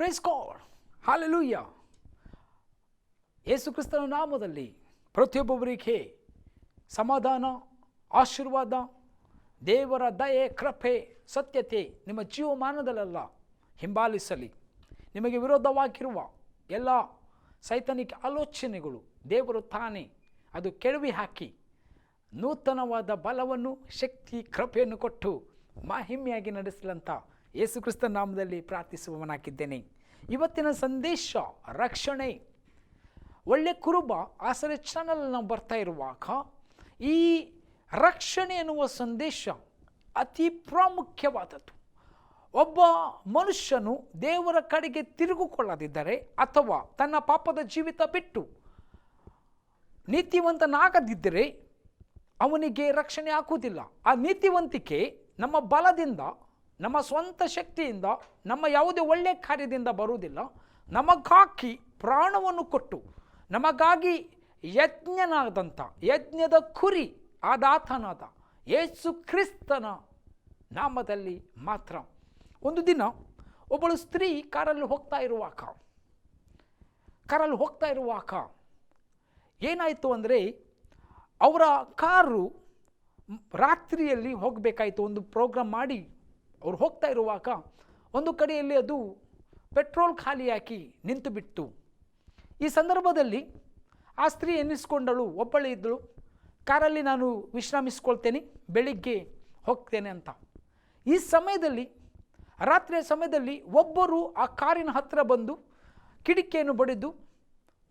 Price ಕಾಲ್ hallelujah ಯೇಸು ಕ್ರಿಸ್ತನ ನಾಮದಲ್ಲಿ ಪ್ರತಿಯೊಬ್ಬೊಬ್ಬರಿಗೆ ಸಮಾಧಾನ, ಆಶೀರ್ವಾದ, ದೇವರ ದಯೆ, ಕೃಪೆ, ಸತ್ಯತೆ ನಿಮ್ಮ ಜೀವಮಾನದಲ್ಲೆಲ್ಲ ಹಿಂಬಾಲಿಸಲಿ. ನಿಮಗೆ ವಿರೋಧವಾಗಿರುವ ಎಲ್ಲ ಸೈತನಿಕ ಆಲೋಚನೆಗಳು ದೇವರು ತಾನೇ ಅದು ಕೆಡವಿ ಹಾಕಿ ನೂತನವಾದ ಬಲವನ್ನು, ಶಕ್ತಿ, ಕೃಪೆಯನ್ನು ಕೊಟ್ಟು ಮಹಿಮೆಯಾಗಿ ನಡೆಸಲಂತ ಯೇಸು ಕ್ರಿಸ್ತ ನಾಮದಲ್ಲಿ ಪ್ರಾರ್ಥಿಸುವವನಾಗಿದ್ದೇನೆ. ಇವತ್ತಿನ ಸಂದೇಶ, ರಕ್ಷಣೆ. ಒಳ್ಳೆ ಕುರುಬ, ಆಸರೆ ಚಾನಲ್ ನಾವು ಬರ್ತಾ ಇರುವಾಗ ಈ ರಕ್ಷಣೆ ಎನ್ನುವ ಸಂದೇಶ ಅತಿ ಪ್ರಾಮುಖ್ಯವಾದದ್ದು. ಒಬ್ಬ ಮನುಷ್ಯನು ದೇವರ ಕಡೆಗೆ ತಿರುಗಿಕೊಳ್ಳದಿದ್ದರೆ ಅಥವಾ ತನ್ನ ಪಾಪದ ಜೀವಿತ ಬಿಟ್ಟು ನೀತಿವಂತನಾಗದಿದ್ದರೆ ಅವನಿಗೆ ರಕ್ಷಣೆ ಹಾಕುವುದಿಲ್ಲ ಆ ನೀತಿವಂತಿಕೆ ನಮ್ಮ ಬಲದಿಂದ ನಮ್ಮ ಸ್ವಂತ ಶಕ್ತಿಯಿಂದ, ನಮ್ಮ ಯಾವುದೇ ಒಳ್ಳೆಯ ಕಾರ್ಯದಿಂದ ಬರುವುದಿಲ್ಲ. ನಮಗಾಗಿ ಪ್ರಾಣವನ್ನು ಕೊಟ್ಟು, ನಮಗಾಗಿ ಯಜ್ಞನಾದಂಥ, ಯಜ್ಞದ ಕುರಿ ಆದಾತನಾದ ಯೇಸು ಕ್ರಿಸ್ತನ ನಾಮದಲ್ಲಿ ಮಾತ್ರ. ಒಂದು ದಿನ ಒಬ್ಬಳು ಸ್ತ್ರೀ ಕಾರಲ್ಲಿ ಹೋಗ್ತಾ ಇರುವಾಗ, ಕಾರಲ್ಲಿ ಹೋಗ್ತಾ ಇರುವಾಗ ಏನಾಯಿತು ಅಂದರೆ, ಅವರ ಕಾರು ರಾತ್ರಿಯಲ್ಲಿ ಹೋಗಬೇಕಾಯಿತು. ಒಂದು ಪ್ರೋಗ್ರಾಮ್ ಮಾಡಿ ಅವ್ರು ಹೋಗ್ತಾ ಇರುವಾಗ ಒಂದು ಕಡೆಯಲ್ಲಿ ಅದು ಪೆಟ್ರೋಲ್ ಖಾಲಿಯಾಗಿ ನಿಂತು ಬಿಟ್ಟು ಈ ಸಂದರ್ಭದಲ್ಲಿ ಆ ಸ್ತ್ರೀ ಎನ್ನಿಸ್ಕೊಂಡಳು ಒಬ್ಬಳೇ ಇದ್ದಳು. ಕಾರಲ್ಲಿ ನಾನು ವಿಶ್ರಮಿಸ್ಕೊಳ್ತೇನೆ, ಬೆಳಿಗ್ಗೆ ಹೋಗ್ತೇನೆ ಅಂತ. ಈ ಸಮಯದಲ್ಲಿ, ರಾತ್ರಿಯ ಸಮಯದಲ್ಲಿ ಒಬ್ಬರು ಆ ಕಾರಿನ ಹತ್ತಿರ ಬಂದು ಕಿಡಿಕೆಯನ್ನು ಬಡಿದು,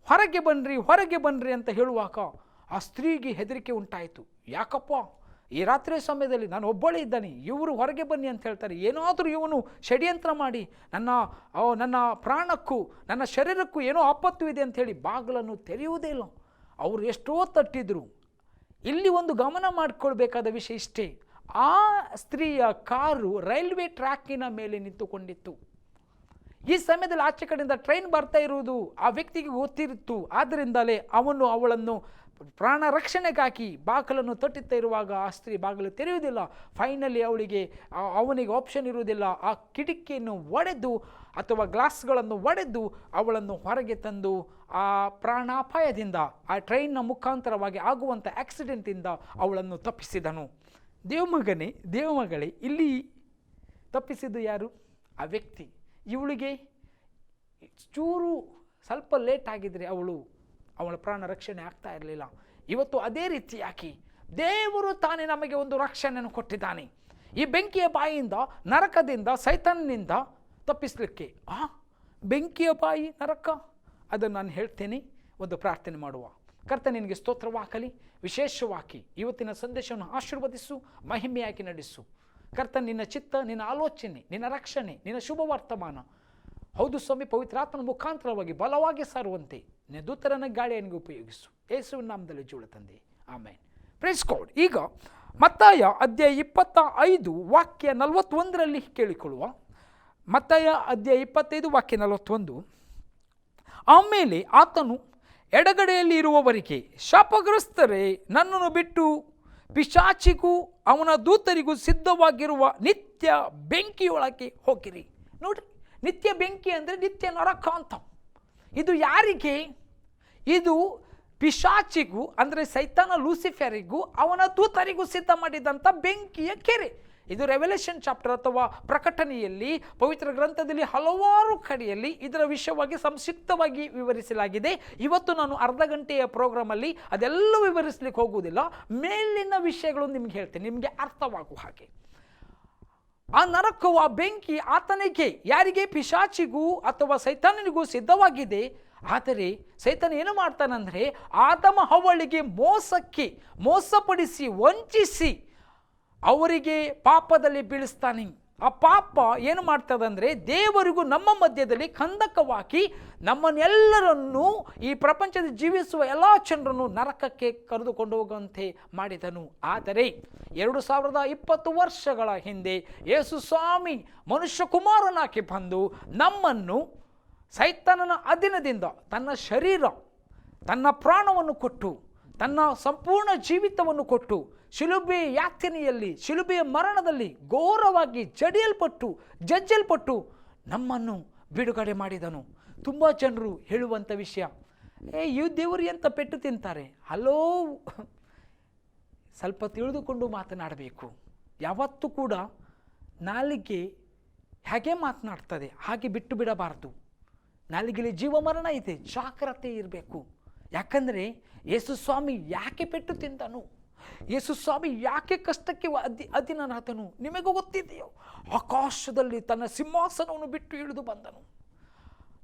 ಹೊರಗೆ ಬನ್ನಿರಿ ಹೊರಗೆ ಬನ್ನಿರಿ ಅಂತ ಹೇಳುವಾಗ ಆ ಸ್ತ್ರೀಗೆ ಹೆದರಿಕೆ ಉಂಟಾಯಿತು. ಯಾಕಪ್ಪ? ಈ ರಾತ್ರಿ ಸಮಯದಲ್ಲಿ ನಾನು ಒಬ್ಬಳೇ ಇದ್ದಾನೆ, ಇವರು ಹೊರಗೆ ಬನ್ನಿ ಅಂತ ಹೇಳ್ತಾರೆ, ಏನಾದರೂ ಇವನು ಷಡ್ಯಂತ್ರ ಮಾಡಿ, ನನ್ನ ನನ್ನ ಪ್ರಾಣಕ್ಕೂ, ನನ್ನ ಶರೀರಕ್ಕೂ ಏನೋ ಆಪತ್ತು ಇದೆ ಅಂತ ಹೇಳಿ ಬಾಗಿಲನ್ನು ತೆರೆಯುವುದೇ ಇಲ್ಲ. ಅವರು ಎಷ್ಟೋ ತಟ್ಟಿದ್ರು. ಇಲ್ಲಿ ಒಂದು ಗಮನ ಮಾಡಿಕೊಳ್ಬೇಕಾದ ವಿಷಯ ಇಷ್ಟೇ. ಆ ಸ್ತ್ರೀಯ ಕಾರು ರೈಲ್ವೆ ಟ್ರ್ಯಾಕಿನ ಮೇಲೆ ನಿಂತುಕೊಂಡಿತ್ತು. ಈ ಸಮಯದಲ್ಲಿ ಆಚೆ ಕಡೆಯಿಂದ ಟ್ರೈನ್ ಬರ್ತಾ ಇರುವುದು ಆ ವ್ಯಕ್ತಿಗೆ ಗೊತ್ತಿರುತ್ತು ಆದ್ದರಿಂದಲೇ ಅವನು ಅವಳನ್ನು ಪ್ರಾಣ ರಕ್ಷಣೆಗಾಗಿ ಬಾಗಿಲನ್ನು ತಟ್ಟುತ್ತಾ ಇರುವಾಗ ಆ ಸ್ತ್ರೀ ಬಾಗಿಲು ತೆರೆಯುವುದಿಲ್ಲ. ಫೈನಲಿ ಅವಳಿಗೆ ಅವನಿಗೆ ಆಪ್ಷನ್ ಇರುವುದಿಲ್ಲ. ಆ ಕಿಟಕಿಯನ್ನು ಒಡೆದು ಅಥವಾ ಗ್ಲಾಸ್ಗಳನ್ನು ಒಡೆದು ಅವಳನ್ನು ಹೊರಗೆ ತಂದು ಆ ಪ್ರಾಣಾಪಾಯದಿಂದ, ಆ ಟ್ರೈನ್ನ ಮುಖಾಂತರವಾಗಿ ಆಗುವಂಥ ಆಕ್ಸಿಡೆಂಟಿಂದ ಅವಳನ್ನು ತಪ್ಪಿಸಿದನು. ದೇವಮಗನೇ ದೇವಮಗಳೇ ಇಲ್ಲಿ ತಪ್ಪಿಸಿದ್ದು ಯಾರು? ಆ ವ್ಯಕ್ತಿ. ಇವಳಿಗೆ ಚೂರು ಸ್ವಲ್ಪ ಲೇಟ್ ಆಗಿದ್ರೆ ಅವಳು ಅವಳ ಪ್ರಾಣ ರಕ್ಷಣೆ ಆಗ್ತಾ ಇರಲಿಲ್ಲ. ಇವತ್ತು ಅದೇ ರೀತಿಯಾಗಿ ದೇವರು ತಾನೇ ನಮಗೆ ಒಂದು ರಕ್ಷಣೆಯನ್ನು ಕೊಟ್ಟಿದ್ದಾನೆ. ಈ ಬೆಂಕಿಯ ಬಾಯಿಯಿಂದ ನರಕದಿಂದ, ಸೈತನ್ನಿಂದ ತಪ್ಪಿಸಲಿಕ್ಕೆ. ಆ, ಬೆಂಕಿಯ ಬಾಯಿ, ನರಕ? ಅದನ್ನು ನಾನು ಹೇಳ್ತೇನೆ, ಒಂದು ಪ್ರಾರ್ಥನೆ ಮಾಡುವ. ಕರ್ತ ನಿನಗೆ ಸ್ತೋತ್ರವಾಗಲಿ. ವಿಶೇಷವಾಗಿ ಇವತ್ತಿನ ಸಂದೇಶವನ್ನು ಆಶೀರ್ವದಿಸು, ಮಹಿಮೆಯಾಗಿ ನಡೆಸು. ಕರ್ತ ನಿನ್ನ ಚಿತ್ತ, ನಿನ್ನ ಆಲೋಚನೆ, ನಿನ್ನ ರಕ್ಷಣೆ, ನಿನ್ನ ಶುಭ ವರ್ತಮಾನ ಹೌದು ಸ್ವಾಮಿ, ಪವಿತ್ರಾತ್ಮನ ಮುಖಾಂತರವಾಗಿ ಬಲವಾಗಿ ಸಾರುವಂತೆ. ನಿನ್ನ ದೂತರನ ಗಾಳಿಯನ್ನು ಉಪಯೋಗಿಸು. ಯೇಸುವಿನ ನಾಮದಲ್ಲಿ ಜೋಳ ತಂದೆ. ಆಮೇಲೆ ಪ್ರೇಸ್ ಕೋಡ್ ಈಗ ಮತ್ತಾಯ ಅಧ್ಯಾಯ ಇಪ್ಪತ್ತ ಐದು ವಾಕ್ಯ ನಲವತ್ತೊಂದರಲ್ಲಿ ಕೇಳಿಕೊಳ್ಳುವ. ಮತ್ತಾಯ ಅಧ್ಯಾಯ ಇಪ್ಪತ್ತೈದು ವಾಕ್ಯ ನಲವತ್ತೊಂದು. ಆಮೇಲೆ ಆತನು ಎಡಗಡೆಯಲ್ಲಿ ಇರುವವರಿಗೆ, ಶಾಪಗ್ರಸ್ತರೇ, ನನ್ನನ್ನು ಬಿಟ್ಟು ಪಿಶಾಚಿಗೂ ಅವನ ದೂತರಿಗೂ ಸಿದ್ಧವಾಗಿರುವ ನಿತ್ಯ ಬೆಂಕಿಯೊಳಗೆ ಹೋಗಿರಿ. ನೋಡ್ರಿ, ನಿತ್ಯ ಬೆಂಕಿ ಅಂದರೆ ನಿತ್ಯ ನರಕ ಅಂತ. ಇದು ಯಾರಿಗೆ? ಇದು ಪಿಶಾಚಿಗೂ, ಅಂದರೆ ಸೈತಾನ ಲೂಸಿಫೆರಿಗೂ ಅವನ ದೂತರಿಗೂ ಸಿದ್ಧ ಮಾಡಿದಂಥ ಬೆಂಕಿಯ ಕೆರೆ. ಇದು ರೆವಲ್ಯೂಷನ್ ಚಾಪ್ಟರ್ ಅಥವಾ ಪ್ರಕಟಣೆಯಲ್ಲಿ, ಪವಿತ್ರ ಗ್ರಂಥದಲ್ಲಿ ಹಲವಾರು ಕಡೆಯಲ್ಲಿ ಇದರ ವಿಷಯವಾಗಿ ಸಂಕ್ಷಿಪ್ತವಾಗಿ ವಿವರಿಸಲಾಗಿದೆ. ಇವತ್ತು ನಾನು ಅರ್ಧ ಗಂಟೆಯ ಪ್ರೋಗ್ರಾಮಲ್ಲಿ ಅದೆಲ್ಲ ವಿವರಿಸಲಿಕ್ಕೆ ಹೋಗುವುದಿಲ್ಲ. ಮೇಲಿನ ವಿಷಯಗಳು ನಿಮ್ಗೆ ಹೇಳ್ತೇನೆ. ನಿಮಗೆ ಅರ್ಥವಾಗುವ ಹಾಗೆ. ಆ ನರಕವು ಬೆಂಕಿ ಆತನಿಗೆ, ಯಾರಿಗೆ ಪಿಶಾಚಿಗೂ ಅಥವಾ ಸೈತಾನನಿಗೂ ಸಿದ್ಧವಾಗಿದೆ? ಆದರೆ ಸೈತಾನ ಏನು ಮಾಡ್ತಾನಂದರೆ ಆತಮ ಹವಳಿಗೆ ಮೋಸಕ್ಕೆ, ಮೋಸಪಡಿಸಿ, ವಂಚಿಸಿ ಅವರಿಗೆ ಪಾಪದಲ್ಲಿ ಬೀಳಿಸ್ತಾನೆ. ಆ ಪಾಪ ಏನು ಮಾಡ್ತದಂದರೆ ದೇವರಿಗೂ ನಮ್ಮ ಮಧ್ಯದಲ್ಲಿ ಕಂದಕವಾಗಿ ನಮ್ಮನ್ನೆಲ್ಲರನ್ನೂ ಈ ಪ್ರಪಂಚದ ಜೀವಿಸುವ ಎಲ್ಲ ಜನರನ್ನು ನರಕಕ್ಕೆ ಕರೆದುಕೊಂಡು ಹೋಗುವಂತೆ ಮಾಡಿದನು. ಆದರೆ ಎರಡು ಸಾವಿರದ ಇಪ್ಪತ್ತು ವರ್ಷಗಳ ಹಿಂದೆ ಯೇಸು ಸ್ವಾಮಿ ಮನುಷ್ಯ ಕುಮಾರನಾಗಿ ಬಂದು ನಮ್ಮನ್ನು ಸೈತಾನನ ಅಧೀನದಿಂದ ತನ್ನ ಶರೀರ, ತನ್ನ ಪ್ರಾಣವನ್ನು ಕೊಟ್ಟು, ತನ್ನ ಸಂಪೂರ್ಣ ಜೀವಿತವನ್ನು ಕೊಟ್ಟು, ಶಿಲುಬೆ ಯಾತನೆಯಲ್ಲಿ ಶಿಲುಬೆಯ ಮರಣದಲ್ಲಿ ಘೋರವಾಗಿ ಜಡಿಯಲ್ಪಟ್ಟು, ಜಜ್ಜಲ್ಪಟ್ಟು ನಮ್ಮನ್ನು ಬಿಡುಗಡೆ ಮಾಡಿದನು. ತುಂಬ ಜನರು ಹೇಳುವಂಥ ವಿಷಯ. ಏ ಯು ದೇವರು ಎಂತ ಪೆಟ್ಟು ತಿಂತಾರೆ? ಹಲೋ, ಸ್ವಲ್ಪ ತಿಳಿದುಕೊಂಡು ಮಾತನಾಡಬೇಕು. ಯಾವತ್ತೂ ಕೂಡ ನಾಲಿಗೆ ಹೇಗೆ ಮಾತನಾಡ್ತದೆ? ಹಾಗೆ ಬಿಟ್ಟು ಬಿಡಬಾರ್ದು. ನಾಲಿಗೆಲಿ ಜೀವ ಮರಣ ಇದೆ ಜಾಗ್ರತೆ ಇರಬೇಕು. ಯಾಕಂದರೆ ಯೇಸು ಸ್ವಾಮಿ ಯಾಕೆ ಪೆಟ್ಟು ತಿಂದನು? ಯೇಸು ಸ್ವಾಮಿ ಯಾಕೆ ಕಷ್ಟಕ್ಕೆ ಅದಿ ಅಧೀನನಾದನು? ನಿಮಗೂ ಗೊತ್ತಿದೆಯೋ? ಆಕಾಶದಲ್ಲಿ ತನ್ನ ಸಿಂಹಾಸನವನ್ನು ಬಿಟ್ಟು ಇಳಿದು ಬಂದನು.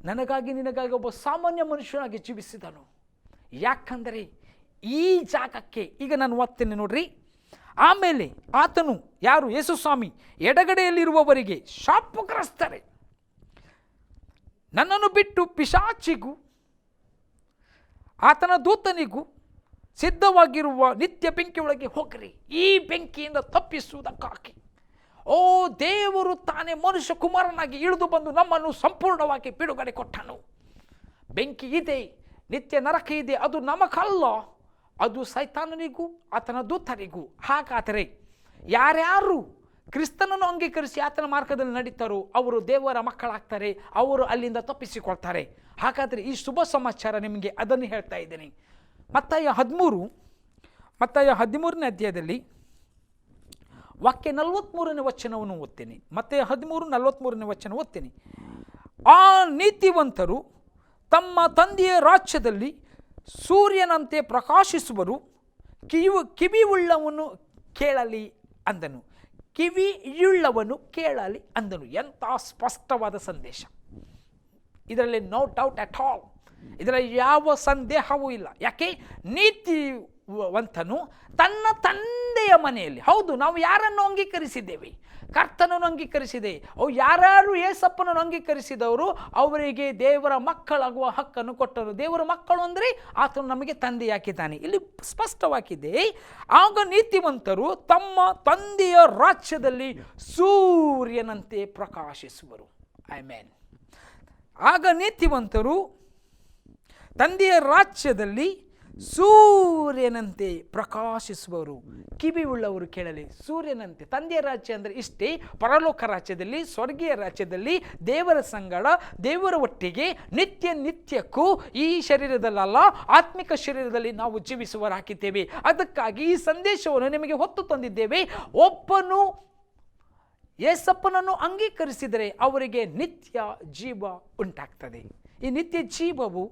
ನನಗಾಗಿ ನಿನಗಾಗಿ ಒಬ್ಬ ಸಾಮಾನ್ಯ ಮನುಷ್ಯನಾಗಿ ಜೀವಿಸಿದನು. ಯಾಕಂದರೆ ಈ ಜಾಗಕ್ಕೆ, ಈಗ ನಾನು ಓದ್ತೇನೆ ನೋಡ್ರಿ. ಆಮೇಲೆ ಆತನು ಯಾರು? ಯೇಸು ಸ್ವಾಮಿ ಎಡಗಡೆಯಲ್ಲಿರುವವರಿಗೆ ಶಾಪಗ್ರಸ್ತರೆ. ನನ್ನನ್ನು ಬಿಟ್ಟು ಪಿಶಾಚಿಗೂ, ಆತನ ದೂತನಿಗೂ ಸಿದ್ಧವಾಗಿರುವ ನಿತ್ಯ ಬೆಂಕಿಯೊಳಗೆ ಹೋಗ್ರಿ. ಈ ಬೆಂಕಿಯಿಂದ ತಪ್ಪಿಸುವುದಕ್ಕಾಗಿ. ಓ ದೇವರು ತಾನೇ ಮನುಷ್ಯ ಕುಮಾರನಾಗಿ ಇಳಿದು ಬಂದು ನಮ್ಮನ್ನು ಸಂಪೂರ್ಣವಾಗಿ ಬಿಡುಗಡೆ ಕೊಟ್ಟನು. ಬೆಂಕಿ ಇದೆ, ನಿತ್ಯ ನರಕ ಇದೆ, ಅದು ನಮಗಲ್ಲ ಅದು ಸೈತಾನನಿಗೂ, ಆತನ ದೂತರಿಗೂ. ಹಾಗಾದರೆ ಯಾರ್ಯಾರು ಕ್ರಿಸ್ತನನ್ನು ಅಂಗೀಕರಿಸಿ ಆತನ ಮಾರ್ಗದಲ್ಲಿ ನಡೀತಾರೋ, ಅವರು ದೇವರ ಮಕ್ಕಳಾಗ್ತಾರೆ, ಅವರು ಅಲ್ಲಿಂದ ತಪ್ಪಿಸಿಕೊಳ್ತಾರೆ. ಹಾಗಾದರೆ ಈ ಶುಭ ಸಮಾಚಾರ ನಿಮಗೆ ಅದನ್ನು ಹೇಳ್ತಾ ಇದ್ದೀನಿ. ಮತ್ತಾಯ ಹದಿಮೂರು, ಮತ್ತಾಯ ಹದಿಮೂರನೇ ಅಧ್ಯಾಯದಲ್ಲಿ ವಾಕ್ಯ ನಲವತ್ತ್ಮೂರನೇ ವಚನವನ್ನು ಓದ್ತೀನಿ. ಮತ್ತೆ ಹದಿಮೂರು ನಲವತ್ತ್ಮೂರನೇ ವಚನ ಓದ್ತೀನಿ. ಆ ನೀತಿವಂತರು ತಮ್ಮ ತಂದೆಯ ರಾಜ್ಯದಲ್ಲಿ ಸೂರ್ಯನಂತೆ ಪ್ರಕಾಶಿಸುವರು, ಕಿವಿ ಉಳ್ಳವನ್ನು ಕೇಳಲಿ ಅಂದನು. ಕಿವಿಯುಳ್ಳವನು ಕೇಳಲಿ ಅಂದನು. ಎಂಥ ಸ್ಪಷ್ಟವಾದ ಸಂದೇಶ. ಇದರಲ್ಲಿ ನೋ ಡೌಟ್ ಅಟ್ ಆಲ್ ಇದರಲ್ಲಿ ಯಾವ ಸಂದೇಹವೂ ಇಲ್ಲ. ಯಾಕೆ? ನೀತಿವಂತನು ತನ್ನ ತಂದೆಯ ಮನೆಯಲ್ಲಿ. ಹೌದು, ನಾವು ಯಾರನ್ನು ಅಂಗೀಕರಿಸಿದ್ದೇವೆ? ಕರ್ತನನ್ನು ಅಂಗೀಕರಿಸಿದೆ. ಅವು ಯಾರ್ಯಾರು ಏಸಪ್ಪನನ್ನು ಅಂಗೀಕರಿಸಿದವರು, ಅವರಿಗೆ ದೇವರ ಮಕ್ಕಳಾಗುವ ಹಕ್ಕನ್ನು ಕೊಟ್ಟರು. ದೇವರ ಮಕ್ಕಳು ಅಂದರೆ ಆತನು ನಮಗೆ ತಂದೆಯಾಕಿದ್ದಾನೆ ಇಲ್ಲಿ ಸ್ಪಷ್ಟವಾಗಿದೆ, ಆಗ ನೀತಿವಂತರು ತಮ್ಮ ತಂದೆಯ ರಾಜ್ಯದಲ್ಲಿ ಸೂರ್ಯನಂತೆ ಪ್ರಕಾಶಿಸುವರು. ಐ ಮ್ಯಾನ್ ಆಗ ನೀತಿವಂತರು ತಂದೆಯ ರಾಜ್ಯದಲ್ಲಿ ಸೂರ್ಯನಂತೆ ಪ್ರಕಾಶಿಸುವವರು ಕಿವಿ ಉಳ್ಳವರು ಕೇಳಲಿ, ಸೂರ್ಯನಂತೆ. ತಂದೆಯ ರಾಜ್ಯ ಅಂದರೆ ಇಷ್ಟೇ, ಪರಲೋಕ ರಾಜ್ಯದಲ್ಲಿ, ಸ್ವರ್ಗೀಯ ರಾಜ್ಯದಲ್ಲಿ ದೇವರ ಸಂಗಡ, ದೇವರ ಒಟ್ಟಿಗೆ ನಿತ್ಯ ನಿತ್ಯಕ್ಕೂ ಈ ಶರೀರದಲ್ಲಲ್ಲ, ಆತ್ಮಿಕ ಶರೀರದಲ್ಲಿ ನಾವು ಜೀವಿಸುವರಾಗಿದ್ದೇವೆ ಅದಕ್ಕಾಗಿ ಈ ಸಂದೇಶವನ್ನು ನಿಮಗೆ ಹೊತ್ತು ತಂದಿದ್ದೇವೆ. ಒಬ್ಬನು ಯೇಸಪ್ಪನನ್ನು ಅಂಗೀಕರಿಸಿದರೆ ಅವರಿಗೆ ನಿತ್ಯ ಜೀವ ಉಂಟಾಗ್ತದೆ. ಈ ನಿತ್ಯ ಜೀವವು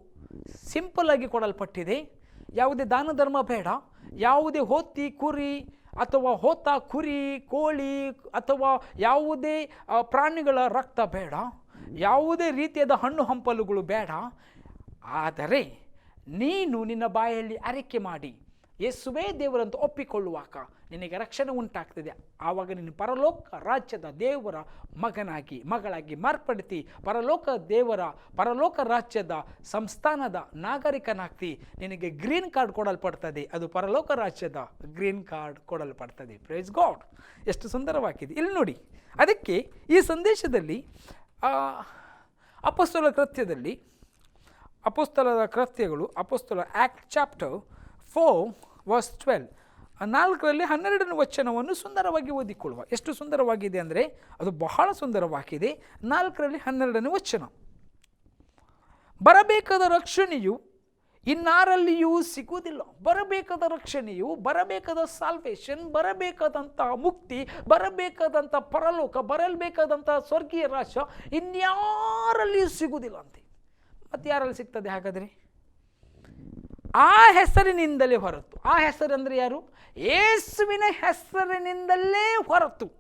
ಸಿಂಪಲ್ ಆಗಿ ಕೊಡಲ್ಪಟ್ಟಿದೆ. ಯಾವುದೇ ದಾನ ಧರ್ಮ ಬೇಡ. ಯಾವುದೇ ಹೋತಿ ಕುರಿ ಅಥವಾ ಹೋತ ಕುರಿ, ಕೋಳಿ ಅಥವಾ ಯಾವುದೇ ಪ್ರಾಣಿಗಳ ರಕ್ತ ಬೇಡ. ಯಾವುದೇ ರೀತಿಯಾದ ಹಣ್ಣು ಹಂಪಲುಗಳು ಬೇಡ. ಆದರೆ ನೀನು ನಿನ್ನ ಬಾಯಲ್ಲಿ ಅರಿಕೆ ಮಾಡಿ. ಯೇಸುವೇ ದೇವರಂತ ಒಪ್ಪಿಕೊಳ್ಳುವಾಗ ನಿನಗೆ ರಕ್ಷಣೆ ಉಂಟಾಗ್ತದೆ. ಆವಾಗ ನೀನು ಪರಲೋಕ ರಾಜ್ಯದ ದೇವರ ಮಗನಾಗಿ, ಮಗಳಾಗಿ ಮಾರ್ಪಡ್ತಿ. ಪರಲೋಕ ದೇವರ, ಪರಲೋಕ ರಾಜ್ಯದ ಸಂಸ್ಥಾನದ ನಾಗರಿಕನಾಗ್ತಿ. ನಿನಗೆ ಗ್ರೀನ್ ಕಾರ್ಡ್ ಕೊಡಲ್ಪಡ್ತದೆ. ಅದು ಪರಲೋಕ ರಾಜ್ಯದ ಗ್ರೀನ್ ಕಾರ್ಡ್ ಕೊಡಲ್ಪಡ್ತದೆ. ಪ್ರೈಸ್ ಗಾಡ್ ಎಷ್ಟು ಸುಂದರವಾಗಿದೆ. ಇಲ್ಲಿ ನೋಡಿ, ಅದಕ್ಕೆ ಈ ಸಂದೇಶದಲ್ಲಿ ಅಪಸ್ತುಲ ಕೃತ್ಯದಲ್ಲಿ ಅಪೋಸ್ತಲದ ಕೃತ್ಯಗಳು, ಅಪೋಸ್ತಲ act chapter four verse twelve ನಾಲ್ಕರಲ್ಲಿ ಹನ್ನೆರಡನೇ ವಚನವನ್ನು ಸುಂದರವಾಗಿ ಓದಿಕೊಳ್ಳುವ. ಎಷ್ಟು ಸುಂದರವಾಗಿದೆ ಅಂದರೆ ಅದು ಬಹಳ ಸುಂದರವಾಗಿದೆ. ನಾಲ್ಕರಲ್ಲಿ ಹನ್ನೆರಡನೇ ವಚನ. ಬರಬೇಕಾದ ರಕ್ಷಣೆಯು ಇನ್ನಾರಲ್ಲಿಯೂ ಸಿಗುವುದಿಲ್ಲ. ಬರಬೇಕಾದ ರಕ್ಷಣೆಯು, ಬರಬೇಕಾದ ಸಾಲ್ವೇಷನ್ ಬರಬೇಕಾದಂಥ ಮುಕ್ತಿ ಬರಬೇಕಾದಂಥ ಪರಲೋಕ ಬರಲ್ಬೇಕಾದಂಥ ಸ್ವರ್ಗೀಯ ರಾಶ ಇನ್ಯಾರಲ್ಲಿಯೂ ಸಿಗುವುದಿಲ್ಲ ಅಂತೆ. ಮತ್ತೆ ಯಾರಲ್ಲಿ ಸಿಗ್ತದೆ ಹಾಗಾದರೆ? ಆ ಹೆಸರಿನಿಂದಲೇ ಹೊರತು. ಆ ಹೆಸರು ಅಂದರೆ ಯಾರು? ಏಸುವಿನ ಹೆಸರಿನಿಂದಲೇ ಹೊರತು.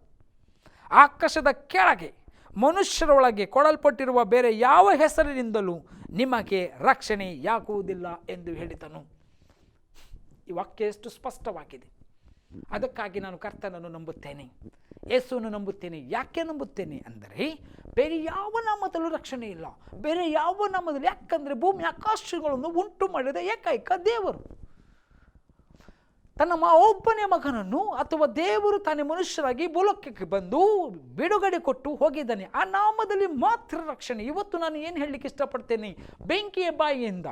ಆಕಾಶದ ಕೆಳಗೆ, ಮನುಷ್ಯರೊಳಗೆ ಕೊಡಲ್ಪಟ್ಟಿರುವ ಬೇರೆ ಯಾವ ಹೆಸರಿನಿಂದಲೂ ನಿಮಗೆ ರಕ್ಷಣೆ ಯಾಕುವುದಿಲ್ಲ ಎಂದು ಹೇಳಿದನು. ಈ ವಾಕ್ಯ ಎಷ್ಟು ಸ್ಪಷ್ಟವಾಗಿದೆ. ಅದಕ್ಕಾಗಿ ನಾನು ಕರ್ತನನ್ನು ನಂಬುತ್ತೇನೆ, ಯೇಸುವನ್ನು ನಂಬುತ್ತೇನೆ. ಯಾಕೆ ನಂಬುತ್ತೇನೆ ಅಂದರೆ, ಬೇರೆ ಯಾವ ನಾಮದಲ್ಲೂ ರಕ್ಷಣೆ ಇಲ್ಲ. ಬೇರೆ ಯಾವ ನಾಮದಲ್ಲಿ ಯಾಕಂದರೆ ಭೂಮಿ, ಆಕಾಶಗಳನ್ನು ಉಂಟು ಮಾಡಿದ ಏಕೈಕ ದೇವರು. ತನ್ನ ಮ ಒಬ್ಬನೇ ಮಗನನ್ನು ಅಥವಾ ದೇವರು ತಾನೇ ಮನುಷ್ಯರಾಗಿ ಭೂಲೋಕಕ್ಕೆ ಬಂದು ಬಿಡುಗಡೆ ಕೊಟ್ಟು ಹೋಗಿದ್ದಾನೆ. ಆ ನಾಮದಲ್ಲಿ ಮಾತ್ರ ರಕ್ಷಣೆ. ಇವತ್ತು ನಾನು ಏನು ಹೇಳಲಿಕ್ಕೆ ಇಷ್ಟಪಡ್ತೇನೆ? ಬೆಂಕಿಯ ಬಾಯಿಯಿಂದ.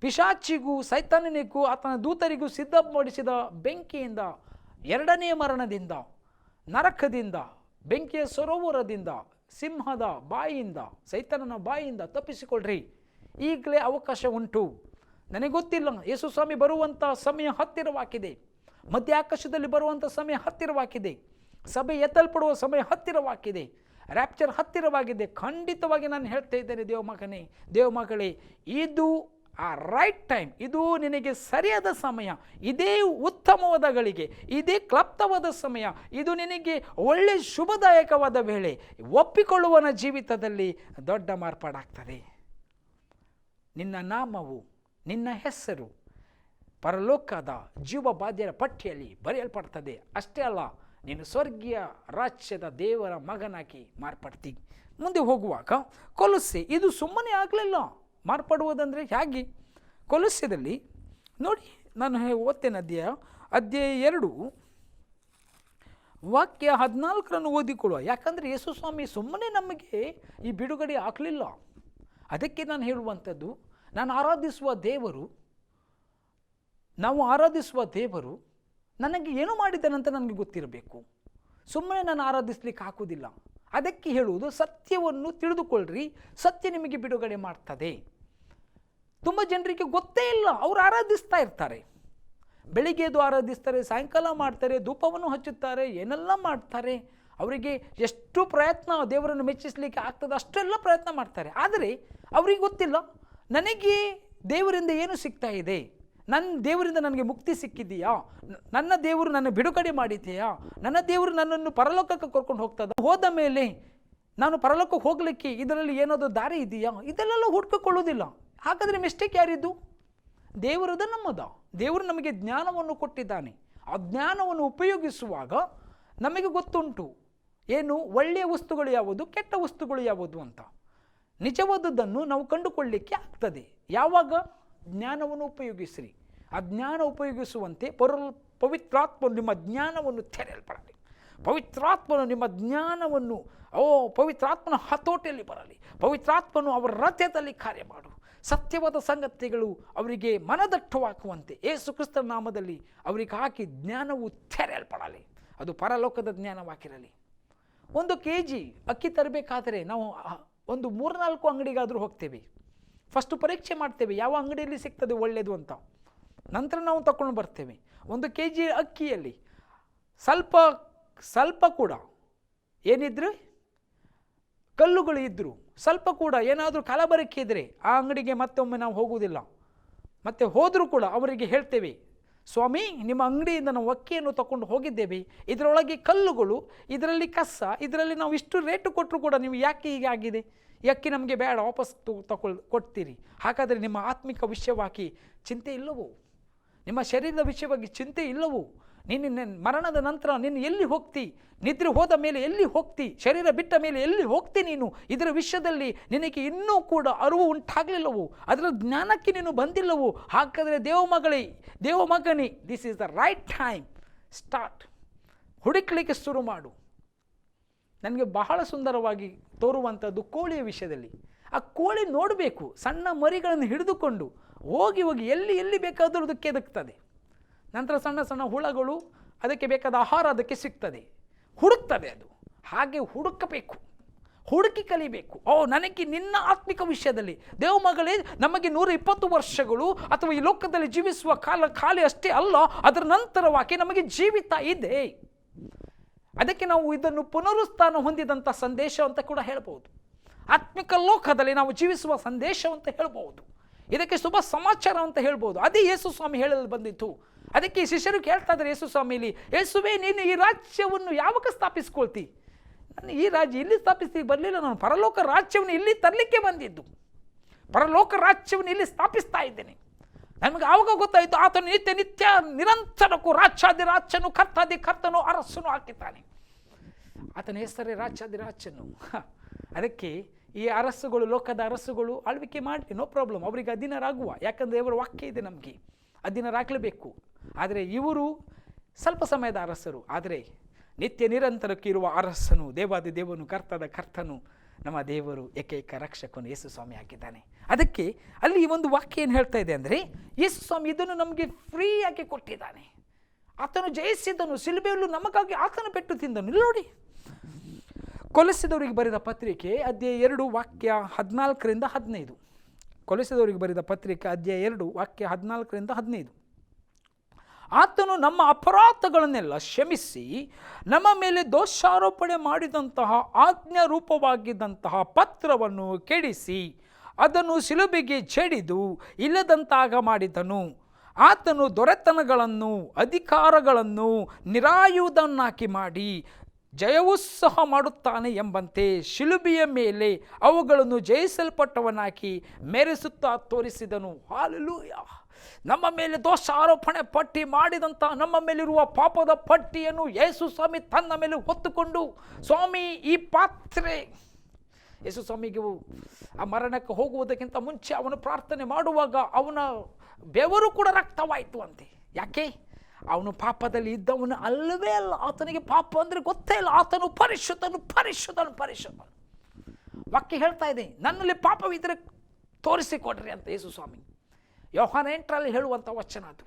ಪಿಶಾಚಿಗೂ, ಸೈತಾನನಿಗೂ, ಆತನ ದೂತರಿಗೂ ಸಿದ್ಧಪಡಿಸಿದ ಬೆಂಕಿಯಿಂದ, ಎರಡನೇ ಮರಣದಿಂದ, ನರಕದಿಂದ, ಬೆಂಕಿಯ ಸರೋವರದಿಂದ, ಸಿಂಹದ ಬಾಯಿಯಿಂದ ಸೈತನನ ಬಾಯಿಯಿಂದ ತಪ್ಪಿಸಿಕೊಳ್ಳ್ರಿ ಈಗಲೇ ಅವಕಾಶ ಉಂಟು. ನನಗೆ ಗೊತ್ತಿಲ್ಲ ಯೇಸು ಸ್ವಾಮಿ ಬರುವಂಥ ಸಮಯ ಹತ್ತಿರವಾಗಿದೆ. ಮಧ್ಯ ಆಕಾಶದಲ್ಲಿ ಬರುವಂಥ ಸಮಯ ಹತ್ತಿರವಾಗಿದೆ. ಸಭೆ ಎತ್ತಲ್ಪಡುವ ಸಮಯ ಹತ್ತಿರವಾಗಿದೆ. ರ್ಯಾಪ್ಚರ್ ಹತ್ತಿರವಾಗಿದೆ. ಖಂಡಿತವಾಗಿ ನಾನು ಹೇಳ್ತಾ ಇದ್ದೇನೆ, ದೇವ ಮಗನೇ, ದೇವ ಮಗಳೇ, ಇದು ಆ ರೈಟ್ ಟೈಮ್ ಇದು ನಿನಗೆ ಸರಿಯಾದ ಸಮಯ, ಇದೇ ಉತ್ತಮವಾದ ಗಳಿಗೆ ಇದೇ ಕ್ಲಪ್ತವಾದ ಸಮಯ, ಇದು ನಿನಗೆ ಒಳ್ಳೆ ಶುಭದಾಯಕವಾದ ವೇಳೆ ಒಪ್ಪಿಕೊಳ್ಳುವನ ಜೀವಿತದಲ್ಲಿ ದೊಡ್ಡ ಮಾರ್ಪಾಡಾಗ್ತದೆ. ನಿನ್ನ ನಾಮವು, ನಿನ್ನ ಹೆಸರು ಪರಲೋಕದ ಜೀವಬಾಧ್ಯರ ಪಟ್ಟಿಯಲ್ಲಿ ಬರೆಯಲ್ಪಡ್ತದೆ. ಅಷ್ಟೇ ಅಲ್ಲ, ನೀನು ಸ್ವರ್ಗೀಯ ರಾಜ್ಯದ ದೇವರ ಮಗನಾಗಿ ಮಾರ್ಪಡ್ತಿ. ಮುಂದೆ ಹೋಗುವಾಗ ಕೊಲಸೆ ಇದು ಸುಮ್ಮನೆ ಆಗಲಿಲ್ಲ. ಮಾರ್ಪಡುವುದಂದರೆ ಹೇಗೆ ಕೊಲಸ್ಯದಲ್ಲಿ ನೋಡಿ ನಾನು ಓದ್ತೇನೆ ಅಧ್ಯಾಯ ಅಧ್ಯಾಯ ಎರಡು. ವಾಕ್ಯ ಹದಿನಾಲ್ಕರನ್ನು ಓದಿಕೊಳ್ಳುವ. ಯಾಕಂದರೆ ಯೇಸು ಸ್ವಾಮಿ ಸುಮ್ಮನೆ ನಮಗೆ ಈ ಬಿಡುಗಡೆ ಆಗಲಿಲ್ಲ. ಅದಕ್ಕೆ ನಾನು ಹೇಳುವಂಥದ್ದು, ನಾನು ಆರಾಧಿಸುವ ದೇವರು, ನಾವು ಆರಾಧಿಸುವ ದೇವರು ನನಗೆ ಏನು ಮಾಡಿದ್ದಾನಂತ ನನಗೆ ಗೊತ್ತಿರಬೇಕು. ಸುಮ್ಮನೆ ನಾನು ಆರಾಧಿಸ್ಲಿಕ್ಕೆ ಹಾಕುವುದಿಲ್ಲ. ಅದಕ್ಕೆ ಹೇಳುವುದು, ಸತ್ಯವನ್ನು ತಿಳಿದುಕೊಳ್ಳ್ರಿ, ಸತ್ಯ ನಿಮಗೆ ಬಿಡುಗಡೆ ಮಾಡ್ತದೆ. ತುಂಬ ಜನರಿಗೆ ಗೊತ್ತೇ ಇಲ್ಲ. ಅವರು ಆರಾಧಿಸ್ತಾ ಇರ್ತಾರೆ. ಬೆಳಿಗ್ಗೆ ಎದ್ದು ಆರಾಧಿಸ್ತಾರೆ, ಸಾಯಂಕಾಲ ಮಾಡ್ತಾರೆ, ಧೂಪವನ್ನು ಹಚ್ಚುತ್ತಾರೆ, ಏನೆಲ್ಲ ಮಾಡ್ತಾರೆ. ಅವರಿಗೆ ಎಷ್ಟು ಪ್ರಯತ್ನ ದೇವರನ್ನು ಮೆಚ್ಚಿಸಲಿಕ್ಕೆ ಆಗ್ತದೆ ಅಷ್ಟೆಲ್ಲ ಪ್ರಯತ್ನ ಮಾಡ್ತಾರೆ. ಆದರೆ ಅವರಿಗೆ ಗೊತ್ತಿಲ್ಲ. ನನಗೆ ದೇವರಿಂದ ಏನು ಸಿಗ್ತಾ ಇದೆ? ನನ್ನ ದೇವರಿಂದ ನನಗೆ ಮುಕ್ತಿ ಸಿಕ್ಕಿದೆಯಾ? ನನ್ನ ದೇವರು ನನ್ನ ಬಿಡುಗಡೆ ಮಾಡಿದೆಯಾ? ನನ್ನ ದೇವರು ನನ್ನನ್ನು ಪರಲೋಕಕ್ಕೆ ಕರ್ಕೊಂಡು ಹೋಗ್ತದ? ಹೋದ ಮೇಲೆ ನಾನು ಪರಲೋಕಕ್ಕೆ ಹೋಗಲಿಕ್ಕೆ ಇದರಲ್ಲಿ ಏನಾದರೂ ದಾರಿ ಇದೆಯಾ? ಇದೆಲ್ಲ ಹುಡ್ಕಿಕೊಳ್ಳೋದಿಲ್ಲ ಹಾಗಾದರೆ ಮಿಸ್ಟೇಕ್ ಯಾರಿದ್ದು? ದೇವರದ ನಮ್ಮದ. ದೇವರು ನಮಗೆ ಜ್ಞಾನವನ್ನು ಕೊಟ್ಟಿದ್ದಾನೆ. ಆ ಜ್ಞಾನವನ್ನು ಉಪಯೋಗಿಸುವಾಗ ನಮಗೆ ಗೊತ್ತುಂಟು. ಏನು? ಒಳ್ಳೆಯ ವಸ್ತುಗಳು ಯಾವುದು? ಕೆಟ್ಟ ವಸ್ತುಗಳು ಯಾವುದು ಅಂತ. ನಿಜವಾದದ್ದನ್ನು ನಾವು ಕಂಡುಕೊಳ್ಳಲಿಕ್ಕೆ ಆಗ್ತದೆ. ಯಾವಾಗ? ಜ್ಞಾನವನ್ನು ಉಪಯೋಗಿಸ್ರಿ. ಆ ಜ್ಞಾನ ಉಪಯೋಗಿಸುವಂತೆ ಪರ ಪವಿತ್ರಾತ್ಮನು ನಿಮ್ಮ ಜ್ಞಾನವನ್ನು ತೆರೆಯಲ್ಪಡಲಿ. ಪವಿತ್ರಾತ್ಮನು ನಿಮ್ಮ ಜ್ಞಾನವನ್ನು, ಓ, ಪವಿತ್ರಾತ್ಮನ ಹತೋಟಿಯಲ್ಲಿ ಬರಲಿ. ಪವಿತ್ರಾತ್ಮನು ಅವರ ರಥದಲ್ಲಿ ಕಾರ್ಯ ಮಾಡು. ಸತ್ಯವಾದ ಸಂಗತಿಗಳು ಅವರಿಗೆ ಮನದಟ್ಟವಾಗುವಂತೆ ಏಸು ಕ್ರಿಸ್ತನ ನಾಮದಲ್ಲಿ ಅವರಿಗೆ ಹಾಕಿ ಜ್ಞಾನವು ತೆರೆಯಲ್ಪಡಲಿ. ಅದು ಪರಲೋಕದ ಜ್ಞಾನವಾಗಿರಲಿ. ಒಂದು ಕೆ ಜಿ ಅಕ್ಕಿ ತರಬೇಕಾದರೆ ನಾವು ಒಂದು ಮೂರ್ನಾಲ್ಕು ಅಂಗಡಿಗಾದರೂ ಹೋಗ್ತೇವೆ. ಫಸ್ಟು ಪರೀಕ್ಷೆ ಮಾಡ್ತೇವೆ, ಯಾವ ಅಂಗಡಿಯಲ್ಲಿ ಸಿಗ್ತದೆ ಒಳ್ಳೆಯದು ಅಂತ. ನಂತರ ನಾವು ತಗೊಂಡು ಬರ್ತೇವೆ. ಒಂದು ಕೆ ಜಿ ಅಕ್ಕಿಯಲ್ಲಿ ಸ್ವಲ್ಪ ಸ್ವಲ್ಪ ಕೂಡ ಏನಿದ್ರೆ ಕಲ್ಲುಗಳು ಇದ್ದರು ಸ್ವಲ್ಪ ಕೂಡ ಏನಾದರೂ ಕಲಬರಕ್ಕೆ ಇದ್ದರೆ ಆ ಅಂಗಡಿಗೆ ಮತ್ತೊಮ್ಮೆ ನಾವು ಹೋಗುವುದಿಲ್ಲ. ಮತ್ತೆ ಹೋದರೂ ಕೂಡ ಅವರಿಗೆ ಹೇಳ್ತೇವೆ, ಸ್ವಾಮಿ, ನಿಮ್ಮ ಅಂಗಡಿಯಿಂದ ನಾವು ಅಕ್ಕಿಯನ್ನು ತಗೊಂಡು ಹೋಗಿದ್ದೇವೆ. ಇದರೊಳಗೆ ಕಲ್ಲುಗಳು, ಇದರಲ್ಲಿ ಕಸ, ಇದರಲ್ಲಿ ನಾವು ಇಷ್ಟು ರೇಟು ಕೊಟ್ಟರು ಕೂಡ ನೀವು ಯಾಕೆ ಹೀಗೆ ಆಗಿದೆ? ಯಾಕೆ ನಮಗೆ ಬೇಡ, ವಾಪಸ್ ತಗೊಳ್ ಕೊಡ್ತೀರಿ. ಹಾಗಾದರೆ ನಿಮ್ಮ ಆತ್ಮಿಕ ವಿಷಯವಾಗಿ ಚಿಂತೆ ಇಲ್ಲವೋ? ನಿಮ್ಮ ಶರೀರದ ವಿಷಯವಾಗಿ ಚಿಂತೆ ಇಲ್ಲವೋ? ನಿನ್ನ ಮರಣದ ನಂತರ ನೀನು ಎಲ್ಲಿ ಹೋಗ್ತಿ? ನಿದ್ರೆ ಹೋದ ಮೇಲೆ ಎಲ್ಲಿ ಹೋಗ್ತಿ? ಶರೀರ ಬಿಟ್ಟ ಮೇಲೆ ಎಲ್ಲಿ ಹೋಗ್ತಿ ನೀನು? ಇದರ ವಿಷಯದಲ್ಲಿ ನಿನಗೆ ಇನ್ನೂ ಕೂಡ ಅರಿವು ಉಂಟಾಗಲಿಲ್ಲವು? ಅದರ ಜ್ಞಾನಕ್ಕೆ ನೀನು ಬಂದಿಲ್ಲವು? ಹಾಗಾದರೆ ದೇವ ಮಗನೇ this is the right time start ಹುಡುಕ್ಲಿಕ್ಕೆ ಶುರು ಮಾಡು. ನನಗೆ ಬಹಳ ಸುಂದರವಾಗಿ ತೋರುವಂಥದ್ದು ಕೋಳಿಯ ವಿಷಯದಲ್ಲಿ. ಆ ಕೋಳಿ ನೋಡಬೇಕು, ಸಣ್ಣ ಮರಿಗಳನ್ನು ಹಿಡಿದುಕೊಂಡು ಹೋಗಿ ಹೋಗಿ ಎಲ್ಲಿ ಎಲ್ಲಿ ಬೇಕಾದರೂ ಅದಕ್ಕೆ ಎದಕ್ತದೆ. ನಂತರ ಸಣ್ಣ ಸಣ್ಣ ಹುಳಗಳು ಅದಕ್ಕೆ ಬೇಕಾದ ಆಹಾರ ಅದಕ್ಕೆ ಸಿಗ್ತದೆ. ಹುಡುಕ್ತದೆ ಅದು. ಹಾಗೆ ಹುಡುಕಬೇಕು. ಹುಡುಕಿ ಕಲಿಬೇಕು. ಓ, ನನಗೆ ನಿನ್ನ ಆತ್ಮಿಕ ವಿಷಯದಲ್ಲಿ ದೇವ ಮಗಳೇ, ನಮಗೆ ನೂರ ಇಪ್ಪತ್ತು ವರ್ಷಗಳು ಅಥವಾ ಈ ಲೋಕದಲ್ಲಿ ಜೀವಿಸುವ ಕಾಲ, ಖಾಲಿ ಅಷ್ಟೇ ಅಲ್ಲ, ಅದರ ನಂತರವಾಗಿ ನಮಗೆ ಜೀವಿತ ಇದೆ. ಅದಕ್ಕೆ ನಾವು ಇದನ್ನು ಪುನರುತ್ಥಾನ ಹೊಂದಿದಂಥ ಸಂದೇಶ ಅಂತ ಕೂಡ ಹೇಳ್ಬೋದು. ಆತ್ಮಿಕ ಲೋಕದಲ್ಲಿ ನಾವು ಜೀವಿಸುವ ಸಂದೇಶ ಅಂತ ಹೇಳ್ಬೋದು. ಇದಕ್ಕೆ ಶುಭ ಸಮಾಚಾರ ಅಂತ ಹೇಳ್ಬೋದು. ಅದೇ ಯೇಸು ಸ್ವಾಮಿ ಹೇಳಲು ಬಂದಿತ್ತು ಅದಕ್ಕೆ ಶಿಷ್ಯರು ಕೇಳ್ತಾ ಇದ್ದಾರೆ, ಯೇಸು ಸ್ವಾಮಿಲಿ, ಯೇಸುವೇ, ನೀನು ಈ ರಾಜ್ಯವನ್ನು ಯಾವಾಗ ಸ್ಥಾಪಿಸ್ಕೊಳ್ತಿ? ನಾನು ಈ ರಾಜ್ಯ ಇಲ್ಲಿ ಸ್ಥಾಪಿಸಿ ಬರಲಿಲ್ಲ, ನಾನು ಪರಲೋಕ ರಾಜ್ಯವನ್ನು ಇಲ್ಲಿ ತರಲಿಕ್ಕೆ ಬಂದಿದ್ದು. ಪರಲೋಕ ರಾಜ್ಯವನ್ನು ಇಲ್ಲಿ ಸ್ಥಾಪಿಸ್ತಾ ಇದ್ದೇನೆ. ನಮಗೆ ಆವಾಗ ಗೊತ್ತಾಯಿತು, ಆತನು ನಿತ್ಯ ನಿತ್ಯ ನಿರಂತರಕ್ಕೂ ರಾಜ್ಯಾದಿ ರಾಜ್ಯನು ಕರ್ತಾದಿ ಕರ್ತನು, ಅರಸನು ಹಾಕಿದ್ದಾನೆ ಆತನ ಹೆಸರೇ ರಾಜ್ಯಾದಿ ರಾಜ್ಯನು. ಅದಕ್ಕೆ ಈ ಅರಸುಗಳು, ಲೋಕದ ಅರಸುಗಳು ಆಳ್ವಿಕೆ ಮಾಡಿ ನೋ ಪ್ರಾಬ್ಲಮ್. ಅವರಿಗೆ ಅಧೀನರಾಗುವ. ಯಾಕಂದರೆ ಇವರ ವಾಕ್ಯ ಇದೆ ನಮಗೆ. ಅಧೀನರಾಗಲೇಬೇಕು. ಆದರೆ ಇವರು ಸ್ವಲ್ಪ ಸಮಯದ ಅರಸರು. ಆದರೆ ನಿತ್ಯ ನಿರಂತರಕ್ಕೆ ಇರುವ ಅರಸನು, ದೇವಾದಿ ದೇವನು, ಕರ್ತದ ಕರ್ತನು ನಮ್ಮ ದೇವರು, ಏಕೈಕ ರಕ್ಷಕನು ಯೇಸು ಸ್ವಾಮಿ ಆಗಿದ್ದಾನೆ. ಅದಕ್ಕೆ ಅಲ್ಲಿ ಒಂದು ವಾಕ್ಯ ಏನು ಹೇಳ್ತಾ ಇದೆ ಅಂದರೆ, ಯೇಸು ಸ್ವಾಮಿ ಇದನ್ನು ನಮಗೆ ಫ್ರೀಯಾಗಿ ಕೊಟ್ಟಿದ್ದಾನೆ. ಆತನು ಜಯಿಸಿದ್ದನು ಸಿಲುಬೆಯಲ್ಲೂ ನಮಗಾಗಿ ಆತನ ಪೆಟ್ಟು ತಿಂದನು. ಇಲ್ಲಿ ನೋಡಿ. ಕೊಲೆಸಿದವರಿಗೆ ಬರೆದ ಪತ್ರಿಕೆ ಅದೇ ಎರಡು, ವಾಕ್ಯ ಹದಿನಾಲ್ಕರಿಂದ ಹದಿನೈದು. ಕೊಲೆಸಿದವರಿಗೆ ಬರೆದ ಪತ್ರಿಕೆ ಅಧ್ಯಾಯ ಎರಡು, ವಾಕ್ಯ ಹದಿನಾಲ್ಕರಿಂದ ಹದಿನೈದು. ಆತನು ನಮ್ಮ ಅಪರಾಧಗಳನ್ನೆಲ್ಲ ಕ್ಷಮಿಸಿ, ನಮ್ಮ ಮೇಲೆ ದೋಷಾರೋಪಣೆ ಮಾಡಿದಂತಹ ಆಜ್ಞಾರೂಪವಾಗಿದ್ದಂತಹ ಪತ್ರವನ್ನು ಕೆಡಿಸಿ, ಅದನ್ನು ಸಿಲುಬಿಗೆ ಜಡಿದು ಇಲ್ಲದಂತಾಗ ಮಾಡಿದನು. ಆತನು ದೊರೆತನಗಳನ್ನು, ಅಧಿಕಾರಗಳನ್ನು ನಿರಾಯುಧನ್ನಾಕಿ ಮಾಡಿ ಜಯೋತ್ಸಹ ಮಾಡುತ್ತಾನೆ ಎಂಬಂತೆ ಶಿಲುಬಿಯ ಮೇಲೆ ಅವುಗಳನ್ನು ಜಯಿಸಲ್ಪಟ್ಟವನಾಗಿ ಮೆರೆಸುತ್ತಾ ತೋರಿಸಿದನು. ಹಾಲೆಲೂಯ! ನಮ್ಮ ಮೇಲೆ ದೋಷ ಆರೋಪಣೆ ಪಟ್ಟಿ ಮಾಡಿದಂಥ ನಮ್ಮ ಮೇಲಿರುವ ಪಾಪದ ಪಟ್ಟಿಯನ್ನು ಯೇಸು ಸ್ವಾಮಿ ತನ್ನ ಮೇಲೆ ಹೊತ್ತುಕೊಂಡು, ಸ್ವಾಮಿ, ಈ ಪಾತ್ರೆ ಯೇಸು ಸ್ವಾಮಿಗೆ ಆ ಮರಣಕ್ಕೆ ಹೋಗುವುದಕ್ಕಿಂತ ಮುಂಚೆ ಅವನು ಪ್ರಾರ್ಥನೆ ಮಾಡುವಾಗ ಅವನ ಬೆವರು ಕೂಡ ರಕ್ತವಾಯಿತು ಅಂತೆ. ಯಾಕೆ? ಅವನು ಪಾಪದಲ್ಲಿ ಇದ್ದವನು ಅಲ್ಲವೇ ಅಲ್ಲ. ಆತನಿಗೆ ಪಾಪ ಅಂದರೆ ಗೊತ್ತೇ ಇಲ್ಲ. ಆತನು ಪರಿಶುದ್ಧನು ಪರಿಶುದ್ಧನು ಪರಿಶುದ್ಧನು. ವಾಕ್ಯ ಹೇಳ್ತಾ ಇದೆ, ನನ್ನಲ್ಲಿ ಪಾಪವಿದ್ದರೆ ತೋರಿಸಿಕೊಡ್ರಿ ಅಂತ ಯೇಸು ಸ್ವಾಮಿ. ಯೋಹಾನ ಎಂಟರಲ್ಲಿ ಹೇಳುವಂಥ ವಚನ ಅದು.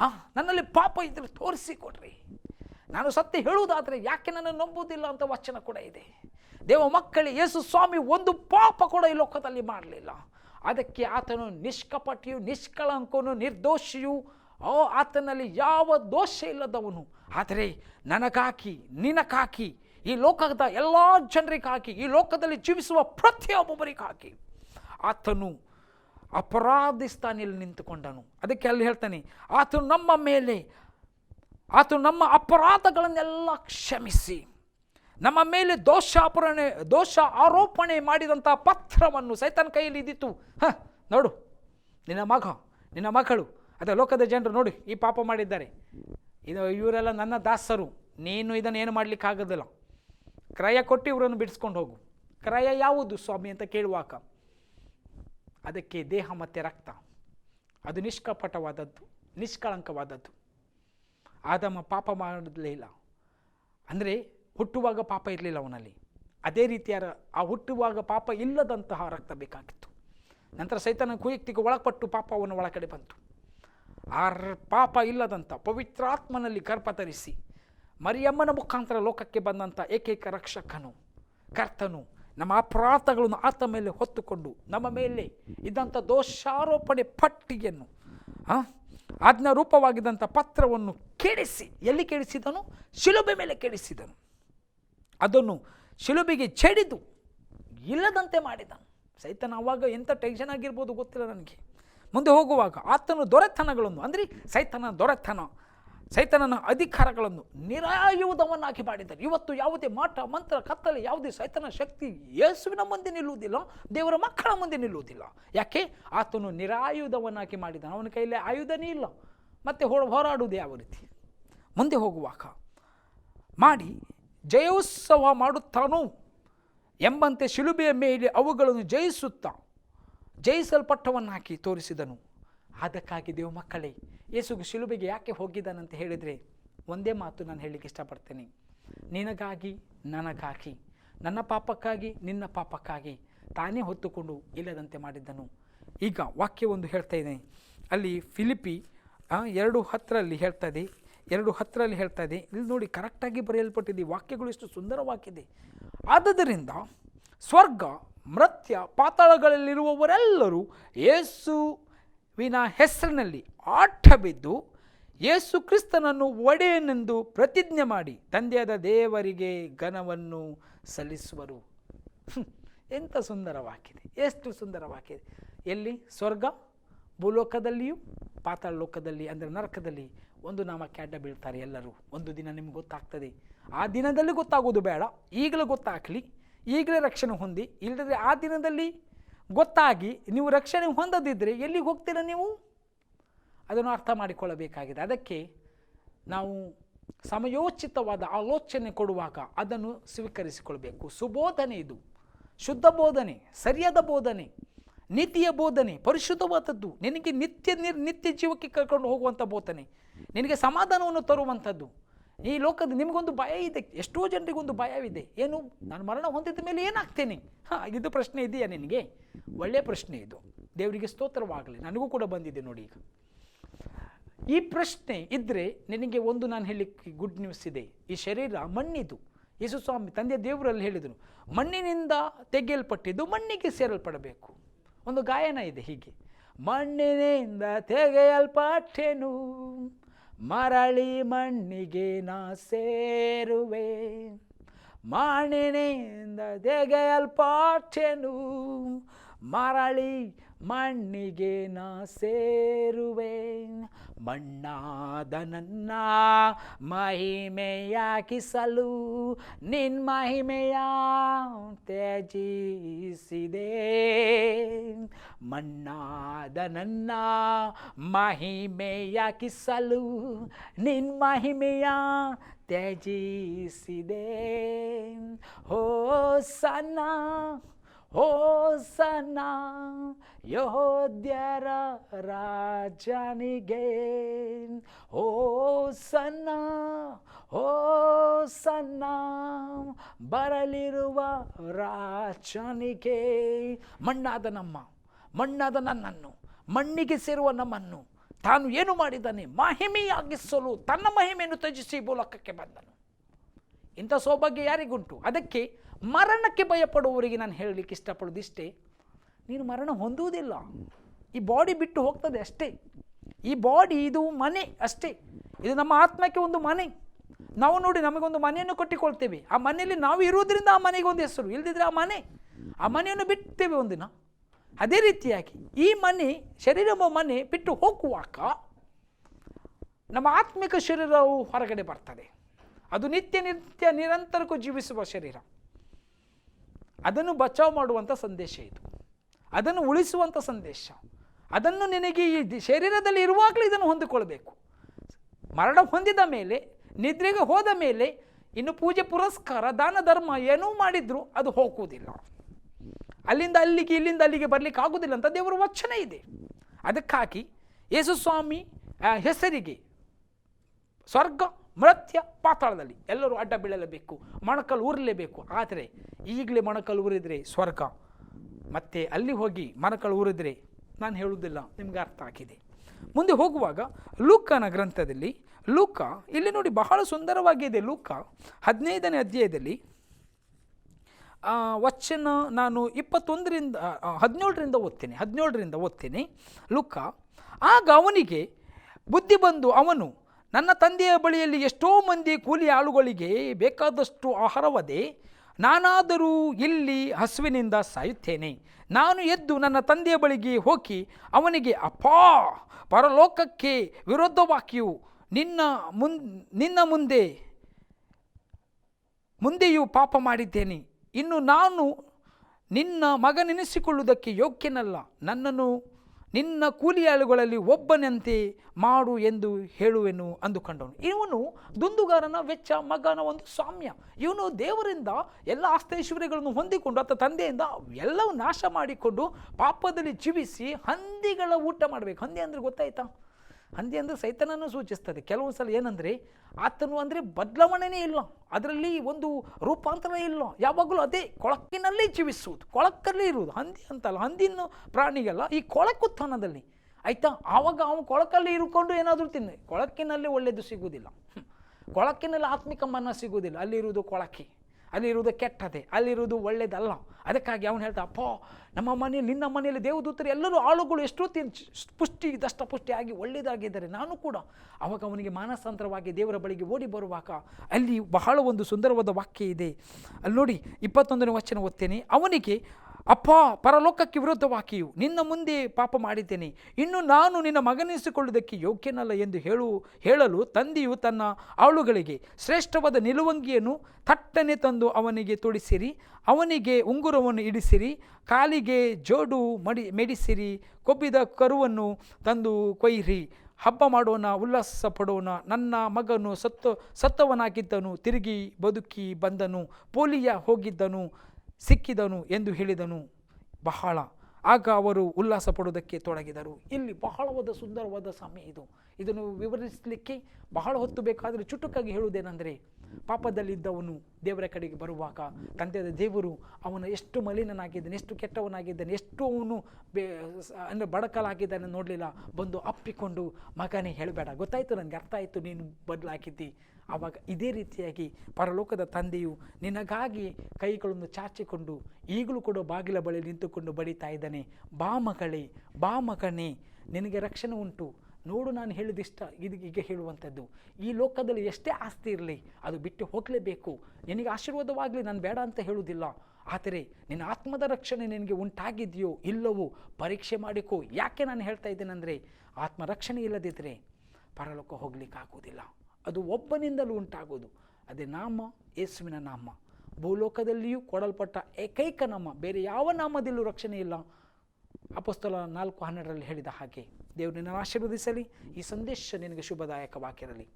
ಹಾಂ ನನ್ನಲ್ಲಿ ಪಾಪ ಇದ್ದರೆ ತೋರಿಸಿಕೊಡ್ರಿ. ನಾನು ಸತ್ಯ ಹೇಳುವುದಾದರೆ ಯಾಕೆ ನನ್ನ ನಂಬುವುದಿಲ್ಲ ಅಂತ ವಚನ ಕೂಡ ಇದೆ. ದೇವ ಮಕ್ಕಳಿ, ಯೇಸು ಸ್ವಾಮಿ ಒಂದು ಪಾಪ ಕೂಡ ಈ ಲೋಕದಲ್ಲಿ ಮಾಡಲಿಲ್ಲ. ಅದಕ್ಕೆ ಆತನು ನಿಷ್ಕಪಟಿಯು, ನಿಷ್ಕಳಂಕನು, ನಿರ್ದೋಷಿಯು ಓ, ಆತನಲ್ಲಿ ಯಾವ ದೋಷ ಇಲ್ಲದವನು? ಆದರೆ ನನಗಾಕಿ, ನಿನಗಾಕಿ, ಈ ಲೋಕದ ಎಲ್ಲ ಜನರಿಗಾಕಿ, ಈ ಲೋಕದಲ್ಲಿ ಜೀವಿಸುವ ಪ್ರತಿಯೊಬ್ಬೊಬ್ಬರಿಗಾಕಿ. ಆತನು ಅಪರಾಧಿ ಸ್ಥಾನಿಯಲ್ಲಿ ನಿಂತುಕೊಂಡನು. ಅದಕ್ಕೆ ಅಲ್ಲಿ ಹೇಳ್ತಾನೆ, ಆತನು ನಮ್ಮ ಮೇಲೆ, ಆತನು ನಮ್ಮ ಅಪರಾಧಗಳನ್ನೆಲ್ಲ ಕ್ಷಮಿಸಿ, ನಮ್ಮ ಮೇಲೆ ದೋಷಾಪರಣೆ, ದೋಷ ಆರೋಪಣೆ ಮಾಡಿದಂಥ ಪತ್ರವನ್ನು ಸೈತನ ಕೈಯಲ್ಲಿ ಇದ್ದಿತ್ತು. ಹ, ನೋಡು, ನಿನ್ನ ಮಗ, ನಿನ್ನ ಮಗಳು ಅದೇ ಲೋಕದ ಜನರು ನೋಡಿ, ಈ ಪಾಪ ಮಾಡಿದ್ದಾರೆ. ಇದು ಇವರೆಲ್ಲ ನನ್ನ ದಾಸರು, ನೀನು ಇದನ್ನು ಏನು ಮಾಡಲಿಕ್ಕಾಗೋದಿಲ್ಲ ಕ್ರಯ ಕೊಟ್ಟು ಇವರನ್ನು ಬಿಡಿಸ್ಕೊಂಡು ಹೋಗು. ಕ್ರಯ ಯಾವುದು ಸ್ವಾಮಿ ಅಂತ ಕೇಳುವಾಗ? ಅದಕ್ಕೆ ದೇಹ ಮತ್ತು ರಕ್ತ. ಅದು ನಿಷ್ಕಪಟವಾದದ್ದು, ನಿಷ್ಕಳಂಕವಾದದ್ದು. ಆದಮ ಪಾಪ ಮಾಡಲೇ ಇಲ್ಲ ಅಂದರೆ ಹುಟ್ಟುವಾಗ ಪಾಪ ಇರಲಿಲ್ಲ ಅವನಲ್ಲಿ. ಅದೇ ರೀತಿಯ ಆ ಹುಟ್ಟುವಾಗ ಪಾಪ ಇಲ್ಲದಂತಹ ರಕ್ತ ಬೇಕಾಗಿತ್ತು. ನಂತರ ಸೈತನ ಕುಯಕ್ತಿಗೆ ಒಳಪಟ್ಟು ಪಾಪ ಒಳಗಡೆ ಬಂತು. ಆ ರ- ಪಾಪ ಇಲ್ಲದಂಥ ಪವಿತ್ರಾತ್ಮನಲ್ಲಿ ಗರ್ಭ ಧರಿಸಿ ಮರಿಯಮ್ಮನ ಮುಖಾಂತರ ಲೋಕಕ್ಕೆ ಬಂದಂಥ ಏಕೈಕ ರಕ್ಷಕನು, ಕರ್ತನು, ನಮ್ಮ ಅಪರಾಧಗಳನ್ನು ಆತ ಮೇಲೆ ಹೊತ್ತುಕೊಂಡು ನಮ್ಮ ಮೇಲೆ ಇದ್ದಂಥ ದೋಷಾರೋಪಣೆ ಪಟ್ಟಿಯನ್ನು ಆಜ್ಞ ಆಜ್ಞಾ ರೂಪವಾಗಿದ್ದಂಥ ಪತ್ರವನ್ನು ಕೆಡಿಸಿ ಎಲ್ಲಿ ಕೆಡಿಸಿದನು ಶಿಲುಬೆ ಮೇಲೆ ಕೆಡಿಸಿದನು ಅದನ್ನು ಶಿಲುಬೆಗೆ ಚೆಡಿದು ಇಲ್ಲದಂತೆ ಮಾಡಿದನು. ಸೈತನ ಅವಾಗ ಎಂಥ ಟೆನ್ಷನ್ ಆಗಿರ್ಬೋದು ಗೊತ್ತಿಲ್ಲ ನನಗೆ. ಮುಂದೆ ಹೋಗುವಾಗ ಆತನು ದೊರೆತನಗಳನ್ನು, ಅಂದರೆ ಸೈತನ ದೊರೆತನ, ಸೈತನನ ಅಧಿಕಾರಗಳನ್ನು ನಿರಾಯುಧವನ್ನಾಗಿ ಮಾಡಿದ್ದಾರೆ. ಇವತ್ತು ಯಾವುದೇ ಮಾಟ, ಮಂತ್ರ, ಕತ್ತಲೆ, ಯಾವುದೇ ಸೈತನ ಶಕ್ತಿ ಯೇಸುವಿನ ಮುಂದೆ ನಿಲ್ಲುವುದಿಲ್ಲ, ದೇವರ ಮಕ್ಕಳ ಮುಂದೆ ನಿಲ್ಲುವುದಿಲ್ಲ. ಯಾಕೆ? ಆತನು ನಿರಾಯುಧವನ್ನಾಗಿ ಮಾಡಿದ್ದಾನೆ. ಅವನ ಕೈಯಲ್ಲಿ ಆಯುಧನೇ ಇಲ್ಲ. ಮತ್ತೆ ಹೋ ಹೋರಾಡುವುದು ಯಾವ ರೀತಿ? ಮುಂದೆ ಹೋಗುವಾಗ ಮಾಡಿ ಜಯೋತ್ಸವ ಮಾಡುತ್ತಾನೋ ಎಂಬಂತೆ ಶಿಲುಬೆಯ ಮೇಲೆ ಅವುಗಳನ್ನು ಜಯಿಸುತ್ತಾ ಜಯಿಸಲ್ಪಟ್ಟವನ್ನು ಹಾಕಿ ತೋರಿಸಿದನು. ಅದಕ್ಕಾಗಿ ದೇವ ಮಕ್ಕಳೇ, ಯೇಸುಗೆ ಶಿಲುಬೆಗೆ ಯಾಕೆ ಹೋಗಿದ್ದಾನಂತ ಹೇಳಿದರೆ, ಒಂದೇ ಮಾತು ನಾನು ಹೇಳಲಿಕ್ಕೆ ಇಷ್ಟಪಡ್ತೇನೆ. ನಿನಗಾಗಿ, ನನಗಾಗಿ, ನನ್ನ ಪಾಪಕ್ಕಾಗಿ, ನಿನ್ನ ಪಾಪಕ್ಕಾಗಿ ತಾನೇ ಹೊತ್ತುಕೊಂಡು ಇಲ್ಲದಂತೆ ಮಾಡಿದ್ದನು. ಈಗ ವಾಕ್ಯ ಒಂದು ಹೇಳ್ತಾ ಇದ್ದೇನೆ ಅಲ್ಲಿ ಫಿಲಿಪಿ ಎರಡು ಹತ್ತರಲ್ಲಿ ಹೇಳ್ತಾ ಇದೆ, ಎರಡು ಹತ್ತರಲ್ಲಿ ಹೇಳ್ತಾ ಇದೆ. ಇಲ್ಲಿ ನೋಡಿ ಕರೆಕ್ಟಾಗಿ ಬರೆಯಲ್ಪಟ್ಟಿದೆ. ವಾಕ್ಯಗಳು ಎಷ್ಟು ಸುಂದರವಾಗಿದೆ. ಆದ್ದರಿಂದ ಸ್ವರ್ಗ ಮೃತ್ಯ ಪಾತಾಳಗಳಲ್ಲಿರುವವರೆಲ್ಲರೂ ಯೇಸುವಿನ ಹೆಸರಿನಲ್ಲಿ ಆಟ ಬಿದ್ದು ಯೇಸು ಕ್ರಿಸ್ತನನ್ನು ಒಡೆಯನೆಂದು ಪ್ರತಿಜ್ಞೆ ಮಾಡಿ ತಂದೆಯಾದ ದೇವರಿಗೆ ಘನವನ್ನು ಸಲ್ಲಿಸುವರು. ಎಂಥ ಸುಂದರವಾಗಿದೆ, ಎಷ್ಟು ಸುಂದರವಾಗಿದೆ. ಎಲ್ಲಿ? ಸ್ವರ್ಗ, ಭೂಲೋಕದಲ್ಲಿಯೂ, ಪಾತಾಳ ಲೋಕದಲ್ಲಿ, ಅಂದರೆ ನರಕದಲ್ಲಿ ಒಂದು ನಾಮಕ್ಕೆ ಅಡ್ಡ ಬೀಳ್ತಾರೆ ಎಲ್ಲರೂ. ಒಂದು ದಿನ ನಿಮ್ಗೆ ಗೊತ್ತಾಗ್ತದೆ. ಆ ದಿನದಲ್ಲಿ ಗೊತ್ತಾಗೋದು ಬೇಡ, ಈಗಲೇ ಗೊತ್ತಾಗಲಿ. ಈಗಲೇ ರಕ್ಷಣೆ ಹೊಂದಿ ಇಲ್ಲದಿದ್ದರೆ ಆ ದಿನದಲ್ಲಿ ಗೊತ್ತಾಗಿ ನೀವು ರಕ್ಷಣೆ ಹೊಂದದಿದ್ದರೆ ಎಲ್ಲಿಗೆ ಹೋಗ್ತೀರಾ ನೀವು? ಅದನ್ನು ಅರ್ಥ ಮಾಡಿಕೊಳ್ಳಬೇಕಾಗಿದೆ. ಅದಕ್ಕೆ ನಾವು ಸಮಯೋಚಿತವಾದ ಆಲೋಚನೆ ಕೊಡುವಾಗ ಅದನ್ನು ಸ್ವೀಕರಿಸಿಕೊಳ್ಬೇಕು. ಸುಬೋಧನೆ ಇದು. ಶುದ್ಧ ಬೋಧನೆ, ಸರಿಯಾದ ಬೋಧನೆ, ನೀತಿಯ ಬೋಧನೆ, ಪರಿಶುದ್ಧವಾದದ್ದು. ನಿನಗೆ ನಿತ್ಯ ನಿರ್ ನಿತ್ಯ ಜೀವಕ್ಕೆ ಕರ್ಕೊಂಡು ಹೋಗುವಂಥ ಬೋಧನೆ. ನಿನಗೆ ಸಮಾಧಾನವನ್ನು ತರುವಂಥದ್ದು. ಈ ಲೋಕದ ನಿಮಗೊಂದು ಭಯ ಇದೆ, ಎಷ್ಟೋ ಜನರಿಗೊಂದು ಭಯವಿದೆ. ಏನು, ನಾನು ಮರಣ ಹೊಂದಿದ ಮೇಲೆ ಏನಾಗ್ತೇನೆ? ಹಾಂ, ಇದು ಪ್ರಶ್ನೆ ಇದೆಯಾ ನಿನಗೆ? ಒಳ್ಳೆಯ ಪ್ರಶ್ನೆ ಇದು. ದೇವರಿಗೆ ಸ್ತೋತ್ರವಾಗಲಿ. ನನಗೂ ಕೂಡ ಬಂದಿದೆ ನೋಡಿ ಈಗ. ಈ ಪ್ರಶ್ನೆ ಇದ್ದರೆ ನಿನಗೆ ಒಂದು ನಾನು ಹೇಳಲಿಕ್ಕೆ ಗುಡ್ ನ್ಯೂಸ್ ಇದೆ. ಈ ಶರೀರ ಮಣ್ಣಿದು. ಯೇಸು ಸ್ವಾಮಿ ತಂದೆ ದೇವರಲ್ಲಿ ಹೇಳಿದರು ಮಣ್ಣಿನಿಂದ ತೆಗೆಯಲ್ಪಟ್ಟಿದ್ದು ಮಣ್ಣಿಗೆ ಸೇರಲ್ಪಡಬೇಕು. ಒಂದು ಗಾಯನ ಇದೆ ಹೀಗೆ, ಮಣ್ಣಿನಿಂದ ತೆಗೆಯಲ್ಪಟ್ಟೆನು? ಮರಳಿ ಮಣ್ಣಿಗೆ ನಾ ಸೇರುವೆ. ಮಣ್ಣಿನಿಂದ ತೆಗೆಯಲ್ಪಟ್ಟೆನು ಮರಳಿ ಮಣ್ಣಿಗೆ ನಾ ಸೇರುವೆ. ಮಣ್ಣಾದ ನನ್ನ ಮಹಿಮೆಯಾಕಿಸಲು ನಿನ್ ಮಹಿಮೆಯ ತ್ಯಜಿಸಿದೆ. ಮಣ್ಣಾದ ನನ್ನ ಮಹಿಮೆಯಾಕಿಸಲು ನಿನ್ ಮಹಿಮೆಯ ತ್ಯಜಿಸಿದೆ. ಹೋ ಸಣ್ಣ ಹೋಸನ ಯಹೋದ್ಯರ ರಾಜನಿಗೆ. ಹೋಸನ ಹೋಸನ ಬರಲಿರುವ ರಾಜನಿಗೆ. ಮಣ್ಣಾದ ನಮ್ಮ, ಮಣ್ಣಾದ ನನ್ನನ್ನು, ಮಣ್ಣಿಗೆ ಸೇರುವ ನಮ್ಮನ್ನು ತಾನು ಏನು ಮಾಡಿದ್ದಾನೆ? ಮಹಿಮೆಯಾಗಿಸಲು ತನ್ನ ಮಹಿಮೆಯನ್ನು ತ್ಯಜಿಸಿ ಭೂಲೋಕಕ್ಕೆ ಬಂದನು. ಇಂಥ ಸೌಭಾಗ್ಯ ಯಾರಿಗುಂಟು? ಅದಕ್ಕೆ ಮರಣಕ್ಕೆ ಭಯಪಡುವವರಿಗೆ ನಾನು ಹೇಳಲಿಕ್ಕೆ ಇಷ್ಟಪಡೋದಿಷ್ಟೇ ನೀನು ಮರಣ ಹೊಂದುವುದಿಲ್ಲ. ಈ ಬಾಡಿ ಬಿಟ್ಟು ಹೋಗ್ತದೆ ಅಷ್ಟೇ. ಈ ಬಾಡಿ ಇದು ಮನೆ ಅಷ್ಟೇ. ಇದು ನಮ್ಮ ಆತ್ಮಕ್ಕೆ ಒಂದು ಮನೆ. ನಾವು ನೋಡಿ ನಮಗೊಂದು ಮನೆಯನ್ನು ಕಟ್ಟಿಕೊಳ್ತೇವೆ. ಆ ಮನೆಯಲ್ಲಿ ನಾವು ಇರುವುದರಿಂದ ಆ ಮನೆಗೆ ಒಂದು ಹೆಸರು. ಇಲ್ಲದಿದ್ದರೆ ಆ ಮನೆ. ಆ ಮನೆಯನ್ನು ಬಿಡ್ತೇವೆ ಒಂದಿನ. ಅದೇ ರೀತಿಯಾಗಿ ಈ ಮನೆ ಶರೀರ ಮನೆ ಬಿಟ್ಟು ಹೋಗುವಾಗ ನಮ್ಮ ಆತ್ಮಿಕ ಶರೀರವು ಹೊರಗಡೆ ಬರ್ತದೆ. ಅದು ನಿತ್ಯ ನಿತ್ಯ ನಿರಂತರಕ್ಕೂ ಜೀವಿಸುವ ಶರೀರ. ಅದನ್ನು ಬಚಾವ್ ಮಾಡುವಂಥ ಸಂದೇಶ ಇದು. ಅದನ್ನು ಉಳಿಸುವಂಥ ಸಂದೇಶ. ಅದನ್ನು ನಿನಗೆ ಈ ಶರೀರದಲ್ಲಿ ಇರುವಾಗಲೂ ಇದನ್ನು ಹೊಂದಿಕೊಳ್ಬೇಕು. ಮರಣ ಹೊಂದಿದ ಮೇಲೆ, ನಿದ್ರೆಗೆ ಹೋದ ಮೇಲೆ ಇನ್ನು ಪೂಜೆ ಪುರಸ್ಕಾರ, ದಾನ ಧರ್ಮ ಏನೂ ಮಾಡಿದ್ರು ಅದು ಹೋಗುವುದಿಲ್ಲ. ಅಲ್ಲಿಂದ ಅಲ್ಲಿಗೆ ಇಲ್ಲಿಂದ ಅಲ್ಲಿಗೆ ಬರಲಿಕ್ಕೆ ಆಗುವುದಿಲ್ಲ ಅಂತ ದೇವರ ವಚನ ಇದೆ. ಅದಕ್ಕಾಗಿ ಯೇಸುಸ್ವಾಮಿ ಹೆಸರಿಗೆ ಸ್ವರ್ಗ ಮೃತ್ಯ ಪಾತಾಳದಲ್ಲಿ. ಎಲ್ಲರೂ ಅಡ್ಡ ಬೀಳಲೇಬೇಕು, ಮೊಣಕಲು ಊರಲೇಬೇಕು. ಆದರೆ ಈಗಲೇ ಮೊಣಕಲು ಊರಿದರೆ ಸ್ವರ್ಗ. ಮತ್ತೆ ಅಲ್ಲಿ ಹೋಗಿ ಮೊಣಕಲು ಊರಿದ್ರೆ ನಾನು ಹೇಳುವುದಿಲ್ಲ ನಿಮಗೆ ಅರ್ಥ ಆಗಿದೆ. ಮುಂದೆ ಹೋಗುವಾಗ ಲೂಕನ ಗ್ರಂಥದಲ್ಲಿ, ಲೂಕ, ಇಲ್ಲಿ ನೋಡಿ ಬಹಳ ಸುಂದರವಾಗಿದೆ ಲೂಕ, ಹದಿನೈದನೇ ಅಧ್ಯಾಯದಲ್ಲಿ ವಚನ ನಾನು ಇಪ್ಪತ್ತೊಂದರಿಂದ ಹದಿನೇಳರಿಂದ ಓದ್ತೇನೆ ಹದಿನೇಳರಿಂದ ಓದ್ತೇನೆ. ಲುಕ್ಕ ಆಗ ಅವನಿಗೆ ಬುದ್ಧಿ ಬಂದು ಅವನು ನನ್ನ ತಂದೆಯ ಬಳಿಯಲ್ಲಿ ಎಷ್ಟೋ ಮಂದಿ ಕೂಲಿ ಆಳುಗಳಿಗೆ ಬೇಕಾದಷ್ಟು ಆಹಾರವದೆ, ನಾನಾದರೂ ಇಲ್ಲಿ ಹಸುವಿನಿಂದ ಸಾಯುತ್ತೇನೆ. ನಾನು ಎದ್ದು ನನ್ನ ತಂದೆಯ ಬಳಿಗೆ ಹೋಗಿ ಅವನಿಗೆ, ಅಪ್ಪಾ, ಪರಲೋಕಕ್ಕೆ ವಿರೋಧವಾಗಿಯೂ ನಿನ್ನ ಮುನ್, ನಿನ್ನ ಮುಂದೆ, ಮುಂದೆಯೂ ಪಾಪ ಮಾಡಿದ್ದೇನೆ. ಇನ್ನು ನಾನು ನಿನ್ನ ಮಗನೆನಿಸಿಕೊಳ್ಳುವುದಕ್ಕೆ ಯೋಗ್ಯನಲ್ಲ. ನನ್ನನ್ನು ನಿನ್ನ ಕೂಲಿಯಾಳುಗಳಲ್ಲಿ ಒಬ್ಬನಂತೆ ಮಾಡು ಎಂದು ಹೇಳುವೆನು ಅಂದುಕೊಂಡವನು. ಇವನು ದುಂದುಗಾರನ ವೆಚ್ಚ, ಮಗನ ಒಂದು ಸಾಮ್ಯ. ಇವನು ದೇವರಿಂದ ಎಲ್ಲ ಆಸ್ತೈಶ್ವರ್ಯಗಳನ್ನು ಹೊಂದಿಕೊಂಡು ಆತ ತಂದೆಯಿಂದ ಎಲ್ಲವೂ ನಾಶ ಮಾಡಿಕೊಂಡು ಪಾಪದಲ್ಲಿ ಜೀವಿಸಿ ಹಂದಿಗಳ ಊಟ ಮಾಡಬೇಕು. ಹಂದಿ ಅಂದರೆ ಗೊತ್ತಾಯ್ತಾ? ಹಂದಿ ಅಂದರೆ ಸೈತನನ್ನು ಸೂಚಿಸ್ತದೆ. ಕೆಲವೊಂದು ಸಲ ಏನಂದರೆ, ಆತನು ಅಂದರೆ ಬದಲಾವಣೆನೇ ಇಲ್ಲ. ಅದರಲ್ಲಿ ಒಂದು ರೂಪಾಂತರ ಇಲ್ಲ. ಯಾವಾಗಲೂ ಅದೇ ಕೊಳಕಿನಲ್ಲಿ ಜೀವಿಸುವುದು. ಕೊಳಕಲ್ಲಿ ಇರುವುದು. ಹಂದಿ ಅಂತಲ್ಲ ಹಂದಿನ ಪ್ರಾಣಿಗೆಲ್ಲ, ಈ ಕೊಳಕುತ್ಥಾನದಲ್ಲಿ ಆಯಿತಾ? ಆವಾಗ ಅವನು ಕೊಳಕಲ್ಲಿ ಇರುಕೊಂಡು ಏನಾದರೂ ತಿನ್ನ ಕೊಳಕಿನಲ್ಲಿ ಒಳ್ಳೆಯದು ಸಿಗುವುದಿಲ್ಲ. ಕೊಳಕಿನಲ್ಲಿ ಆತ್ಮಿಕ ಮನ ಸಿಗುವುದಿಲ್ಲ. ಅಲ್ಲಿರುವುದು ಕೊಳಕೆ. ಅಲ್ಲಿರುವುದು ಕೆಟ್ಟದೆ ಅಲ್ಲಿರುವುದು ಒಳ್ಳೆಯದಲ್ಲ ಅದಕ್ಕಾಗಿ ಅವನು ಹೇಳ್ತಾ ಅಪ್ಪ, ನಮ್ಮ ಮನೆಯಲ್ಲಿ, ನಿನ್ನ ಮನೆಯಲ್ಲಿ ದೇವದೂತರು ಎಲ್ಲರೂ ಆಳುಗಳು ಎಷ್ಟೋ ತಿನ್ ಪುಷ್ಟಿ, ದಷ್ಟಪುಷ್ಟಿಯಾಗಿ ಒಳ್ಳೆಯದಾಗಿದ್ದಾರೆ ನಾನು ಕೂಡ ಅವಾಗ ಅವನಿಗೆ ಮಾನಸಾಂತರವಾಗಿ ದೇವರ ಬಳಿಗೆ ಓಡಿ ಬರುವಾಗ ಅಲ್ಲಿ ಬಹಳ ಒಂದು ಸುಂದರವಾದ ವಾಕ್ಯ ಇದೆ. ಅಲ್ಲಿ ನೋಡಿ, ಇಪ್ಪತ್ತೊಂದನೇ ವಚನ ಓದ್ತೇನೆ. ಅವನಿಗೆ ಅಪ್ಪ, ಪರಲೋಕಕ್ಕೆ ವಿರುದ್ಧವಾಕಿಯು ನಿನ್ನ ಮುಂದೆ ಪಾಪ ಮಾಡಿದ್ದೇನೆ. ಇನ್ನು ನಾನು ನಿನ್ನ ಮಗನಿಸಿಕೊಳ್ಳುವುದಕ್ಕೆ ಯೋಗ್ಯನಲ್ಲ ಎಂದು ಹೇಳು, ಹೇಳಲು ತಂದೆಯು ತನ್ನ ಆಳುಗಳಿಗೆ ಶ್ರೇಷ್ಠವಾದ ನಿಲುವಂಗಿಯನ್ನು ಥಟ್ಟನೆ ತಂದು ಅವನಿಗೆ ತೊಡಿಸಿರಿ. ಅವನಿಗೆ ಉಂಗುರವನ್ನು ಇಡಿಸಿರಿ. ಕಾಲಿಗೆ ಜೋಡು ಮಡಿ, ಮೆಡಿಸಿರಿ. ಕೊಬ್ಬಿದ ಕರುವನ್ನು ತಂದು ಕೊಯ್ಯಿರಿ. ಹಬ್ಬ ಮಾಡೋಣ, ಉಲ್ಲಾಸ ಪಡೋಣ. ನನ್ನ ಮಗನು ಸತ್ತು, ಸತ್ತವನಾಗಿದ್ದನು. ತಿರುಗಿ ಬದುಕಿ ಬಂದನು. ಪೋಲಿಯ ಹೋಗಿದ್ದನು. ಸಿಕ್ಕಿದನು ಎಂದು ಹೇಳಿದನು. ಬಹಳ. ಆಗ ಅವರು ಉಲ್ಲಾಸ ಪಡುವುದಕ್ಕೆ ತೊಡಗಿದರು. ಇಲ್ಲಿ ಬಹಳವಾದ ಸುಂದರವಾದ ಸಮಯ ಇದು. ಇದನ್ನು ವಿವರಿಸಲಿಕ್ಕೆ ಬಹಳ ಹೊತ್ತು ಬೇಕಾದರೆ ಚುಟುಕಾಗಿ ಹೇಳುವುದೇನೆಂದರೆ ಪಾಪದಲ್ಲಿದ್ದವನು ದೇವರ ಕಡೆಗೆ ಬರುವಾಗ ತಂದೆಯ ದೇವರು ಅವನು ಎಷ್ಟು ಮಲಿನನಾಗಿದ್ದಾನೆ, ಎಷ್ಟು ಕೆಟ್ಟವನಾಗಿದ್ದಾನೆ, ಎಷ್ಟು ಅವನು ಬೇ ಅಂದರೆ ಬಡಕಲಾಗಿದ್ದಾನೆ ನೋಡಲಿಲ್ಲ. ಬಂದು ಅಪ್ಪಿಕೊಂಡು, ಮಗನೇ ಹೇಳಬೇಡ. ಗೊತ್ತಾಯಿತು ನನಗೆ, ಅರ್ಥ ಆಯಿತು, ನೀನು ಬದಲಾಗಿದ್ದಿ. ಆವಾಗ ಇದೇ ರೀತಿಯಾಗಿ ಪರಲೋಕದ ತಂದೆಯು ನಿನಗಾಗಿ ಕೈಗಳನ್ನು ಚಾಚಿಕೊಂಡು ಈಗಲೂ ಕೂಡ ಬಾಗಿಲ ಬಳಿ ನಿಂತುಕೊಂಡು ಬಡಿತಾ ಇದ್ದಾನೆ. ಬಾ ಮಗಳೇ, ಬಾ ಮಗನೇ, ನಿನಗೆ ರಕ್ಷಣೆ ಉಂಟು. ನೋಡು ನಾನು ಹೇಳಿದಿಷ್ಟ, ಇದು ಈಗ ಹೇಳುವಂಥದ್ದು. ಈ ಲೋಕದಲ್ಲಿ ಎಷ್ಟೇ ಆಸ್ತಿ ಇರಲಿ, ಅದು ಬಿಟ್ಟು ಹೋಗಲೇಬೇಕು. ನಿನಗೆ ಆಶೀರ್ವಾದವಾಗಲಿ, ನಾನು ಬೇಡ ಅಂತ ಹೇಳುವುದಿಲ್ಲ. ಆದರೆ, ನಿನ್ನ ಆತ್ಮದ ರಕ್ಷಣೆ ನಿನಗೆ ಉಂಟಾಗಿದೆಯೋ ಇಲ್ಲವೋ ಪರೀಕ್ಷೆ ಮಾಡಿಕೋ. ಯಾಕೆ ನಾನು ಹೇಳ್ತಾ ಇದ್ದೇನೆಂದರೆ, ಆತ್ಮರಕ್ಷಣೆ ಇಲ್ಲದಿದ್ದರೆ ಪರಲೋಕ ಹೋಗ್ಲಿಕ್ಕಾಗೋದಿಲ್ಲ ಅದು ಒಬ್ಬನಿಂದಲೂ ಉಂಟಾಗೋದು ಅದೇ ನಾಮ, ಯೇಸುವಿನ ನಾಮ. ಭೂಲೋಕದಲ್ಲಿಯೂ ಕೊಡಲ್ಪಟ್ಟ ಏಕೈಕ ನಾಮ. ಬೇರೆ ಯಾವ ನಾಮದಲ್ಲೂ ರಕ್ಷಣೆ ಇಲ್ಲ. ಅಪಸ್ತಲ ನಾಲ್ಕು ಹನ್ನೆರಡರಲ್ಲಿ ಹೇಳಿದ ಹಾಗೆ, ದೇವರು ನಿನ್ನನ್ನು ಆಶೀರ್ವದಿಸಲಿ, ಈ ಸಂದೇಶ ನಿನಗೆ ಶುಭದಾಯಕವಾಗಿರಲಿ.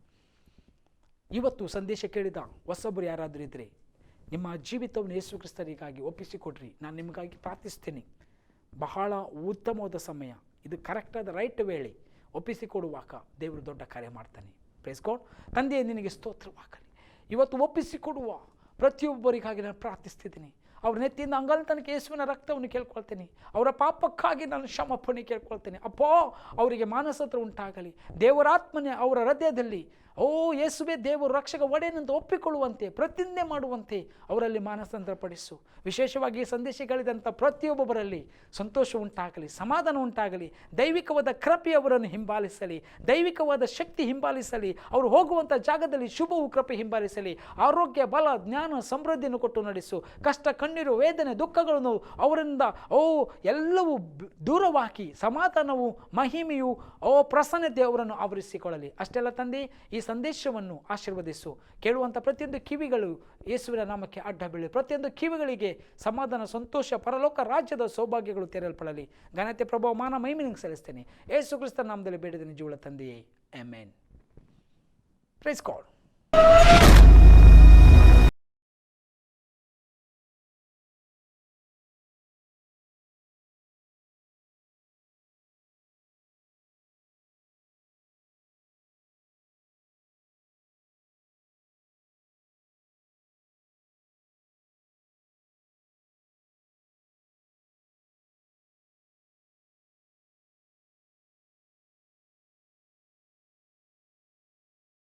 ಇವತ್ತು ಸಂದೇಶ ಕೇಳಿದ ಹೊಸೊಬ್ಬರು ಯಾರಾದರೂ ಇದ್ದರೆ ನಿಮ್ಮ ಜೀವಿತವನ್ನು ಯೇಸು ಕ್ರಿಸ್ತರಿಗಾಗಿ ಒಪ್ಪಿಸಿಕೊಡ್ರಿ. ನಾನು ನಿಮಗಾಗಿ ಪ್ರಾರ್ಥಿಸ್ತೇನೆ. ಬಹಳ ಉತ್ತಮವಾದ ಸಮಯ. ಇದು ಕರೆಕ್ಟಾದ ರೈಟ್ ವೇಳೆ ಒಪ್ಪಿಸಿಕೊಡುವಾಗ ದೇವರು ದೊಡ್ಡ ಕಾರ್ಯ ಮಾಡ್ತಾನೆ. ಪ್ರೇಸ್ಕೊಂಡು ತಂದೆಯೇ ನಿನಗೆ ಸ್ತೋತ್ರವಾಗಲಿ. ಇವತ್ತು ಒಪ್ಪಿಸಿಕೊಡುವ ಪ್ರತಿಯೊಬ್ಬರಿಗಾಗಿ ನಾನು ಪ್ರಾರ್ಥಿಸ್ತಿದ್ದೀನಿ. ಅವ್ರ ನೆತ್ತಿಯಿಂದ ಅಂಗಲ್ ತನಕ ಯೇಸುವಿನ ರಕ್ತವನ್ನು ಕೇಳ್ಕೊಳ್ತೀನಿ. ಅವರ ಪಾಪಕ್ಕಾಗಿ ನಾನು ಕ್ಷಮಾಪಣೆ ಕೇಳ್ಕೊಳ್ತೀನಿ. ಅಪ್ಪೋ, ಅವರಿಗೆ ಮಾನಸತ್ರ ಉಂಟಾಗಲಿ. ದೇವರಾತ್ಮನೆ ಅವರ ಹೃದಯದಲ್ಲಿ ಓ, ಯೇಸುವೆ ದೇವರು ರಕ್ಷಕ ಒಡೆಯನಂತ ಒಪ್ಪಿಕೊಳ್ಳುವಂತೆ, ಪ್ರತಿಜ್ಞೆ ಮಾಡುವಂತೆ ಅವರಲ್ಲಿ ಮಾನಸಾಂತರ ಪಡಿಸು ವಿಶೇಷವಾಗಿ ಈ ಸಂದೇಶ ಕೇಳಿದಂಥ ಪ್ರತಿಯೊಬ್ಬೊಬ್ಬರಲ್ಲಿ ಸಂತೋಷ ಉಂಟಾಗಲಿ, ಸಮಾಧಾನ ಉಂಟಾಗಲಿ, ದೈವಿಕವಾದ ಕೃಪೆ ಅವರನ್ನು ಹಿಂಬಾಲಿಸಲಿ, ದೈವಿಕವಾದ ಶಕ್ತಿ ಹಿಂಬಾಲಿಸಲಿ, ಅವರು ಹೋಗುವಂಥ ಜಾಗದಲ್ಲಿ ಶುಭವು, ಕೃಪೆ ಹಿಂಬಾಲಿಸಲಿ, ಆರೋಗ್ಯ, ಬಲ, ಜ್ಞಾನ, ಸಮೃದ್ಧಿಯನ್ನು ಕೊಟ್ಟು ನಡೆಸು. ಕಷ್ಟ, ಕಣ್ಣೀರು, ವೇದನೆ, ದುಃಖಗಳನ್ನು ಅವರಿಂದ, ಓ, ಎಲ್ಲವೂ ದೂರವಾಗಿ ಸಮಾಧಾನವು, ಮಹಿಮೆಯು, ಓ, ಪ್ರಸನ್ನತೆ ಅವರನ್ನು ಆವರಿಸಿಕೊಳ್ಳಲಿ. ಅಷ್ಟೆಲ್ಲ ತಂದೆ, ಈ ಸಂದೇಶವನ್ನು ಆಶೀರ್ವದಿಸು. ಕೇಳುವಂಥ ಪ್ರತಿಯೊಂದು ಕಿವಿಗಳು ಯೇಸುವಿನ ನಾಮಕ್ಕೆ ಅಡ್ಡ ಪ್ರತಿಯೊಂದು ಕಿವಿಗಳಿಗೆ ಸಮಾಧಾನ, ಸಂತೋಷ, ಪರಲೋಕ ರಾಜ್ಯದ ಸೌಭಾಗ್ಯಗಳು ತೆರೆಯಲ್ಪಡಲಿ. ಘನತೆ, ಪ್ರಭಾವ, ಮಾನ ಮೈಮಿನ ಸಲ್ಲಿಸ್ತೇನೆ. ಯೇಸು ಕ್ರಿಸ್ತ ನಾಮದಲ್ಲಿ ಬೇಡದ ನಿಜವುಳ ತಂದೆಯೇ. ಎಂ ಎನ್ ಪ್ರೈಸ್ ಕಾಲ್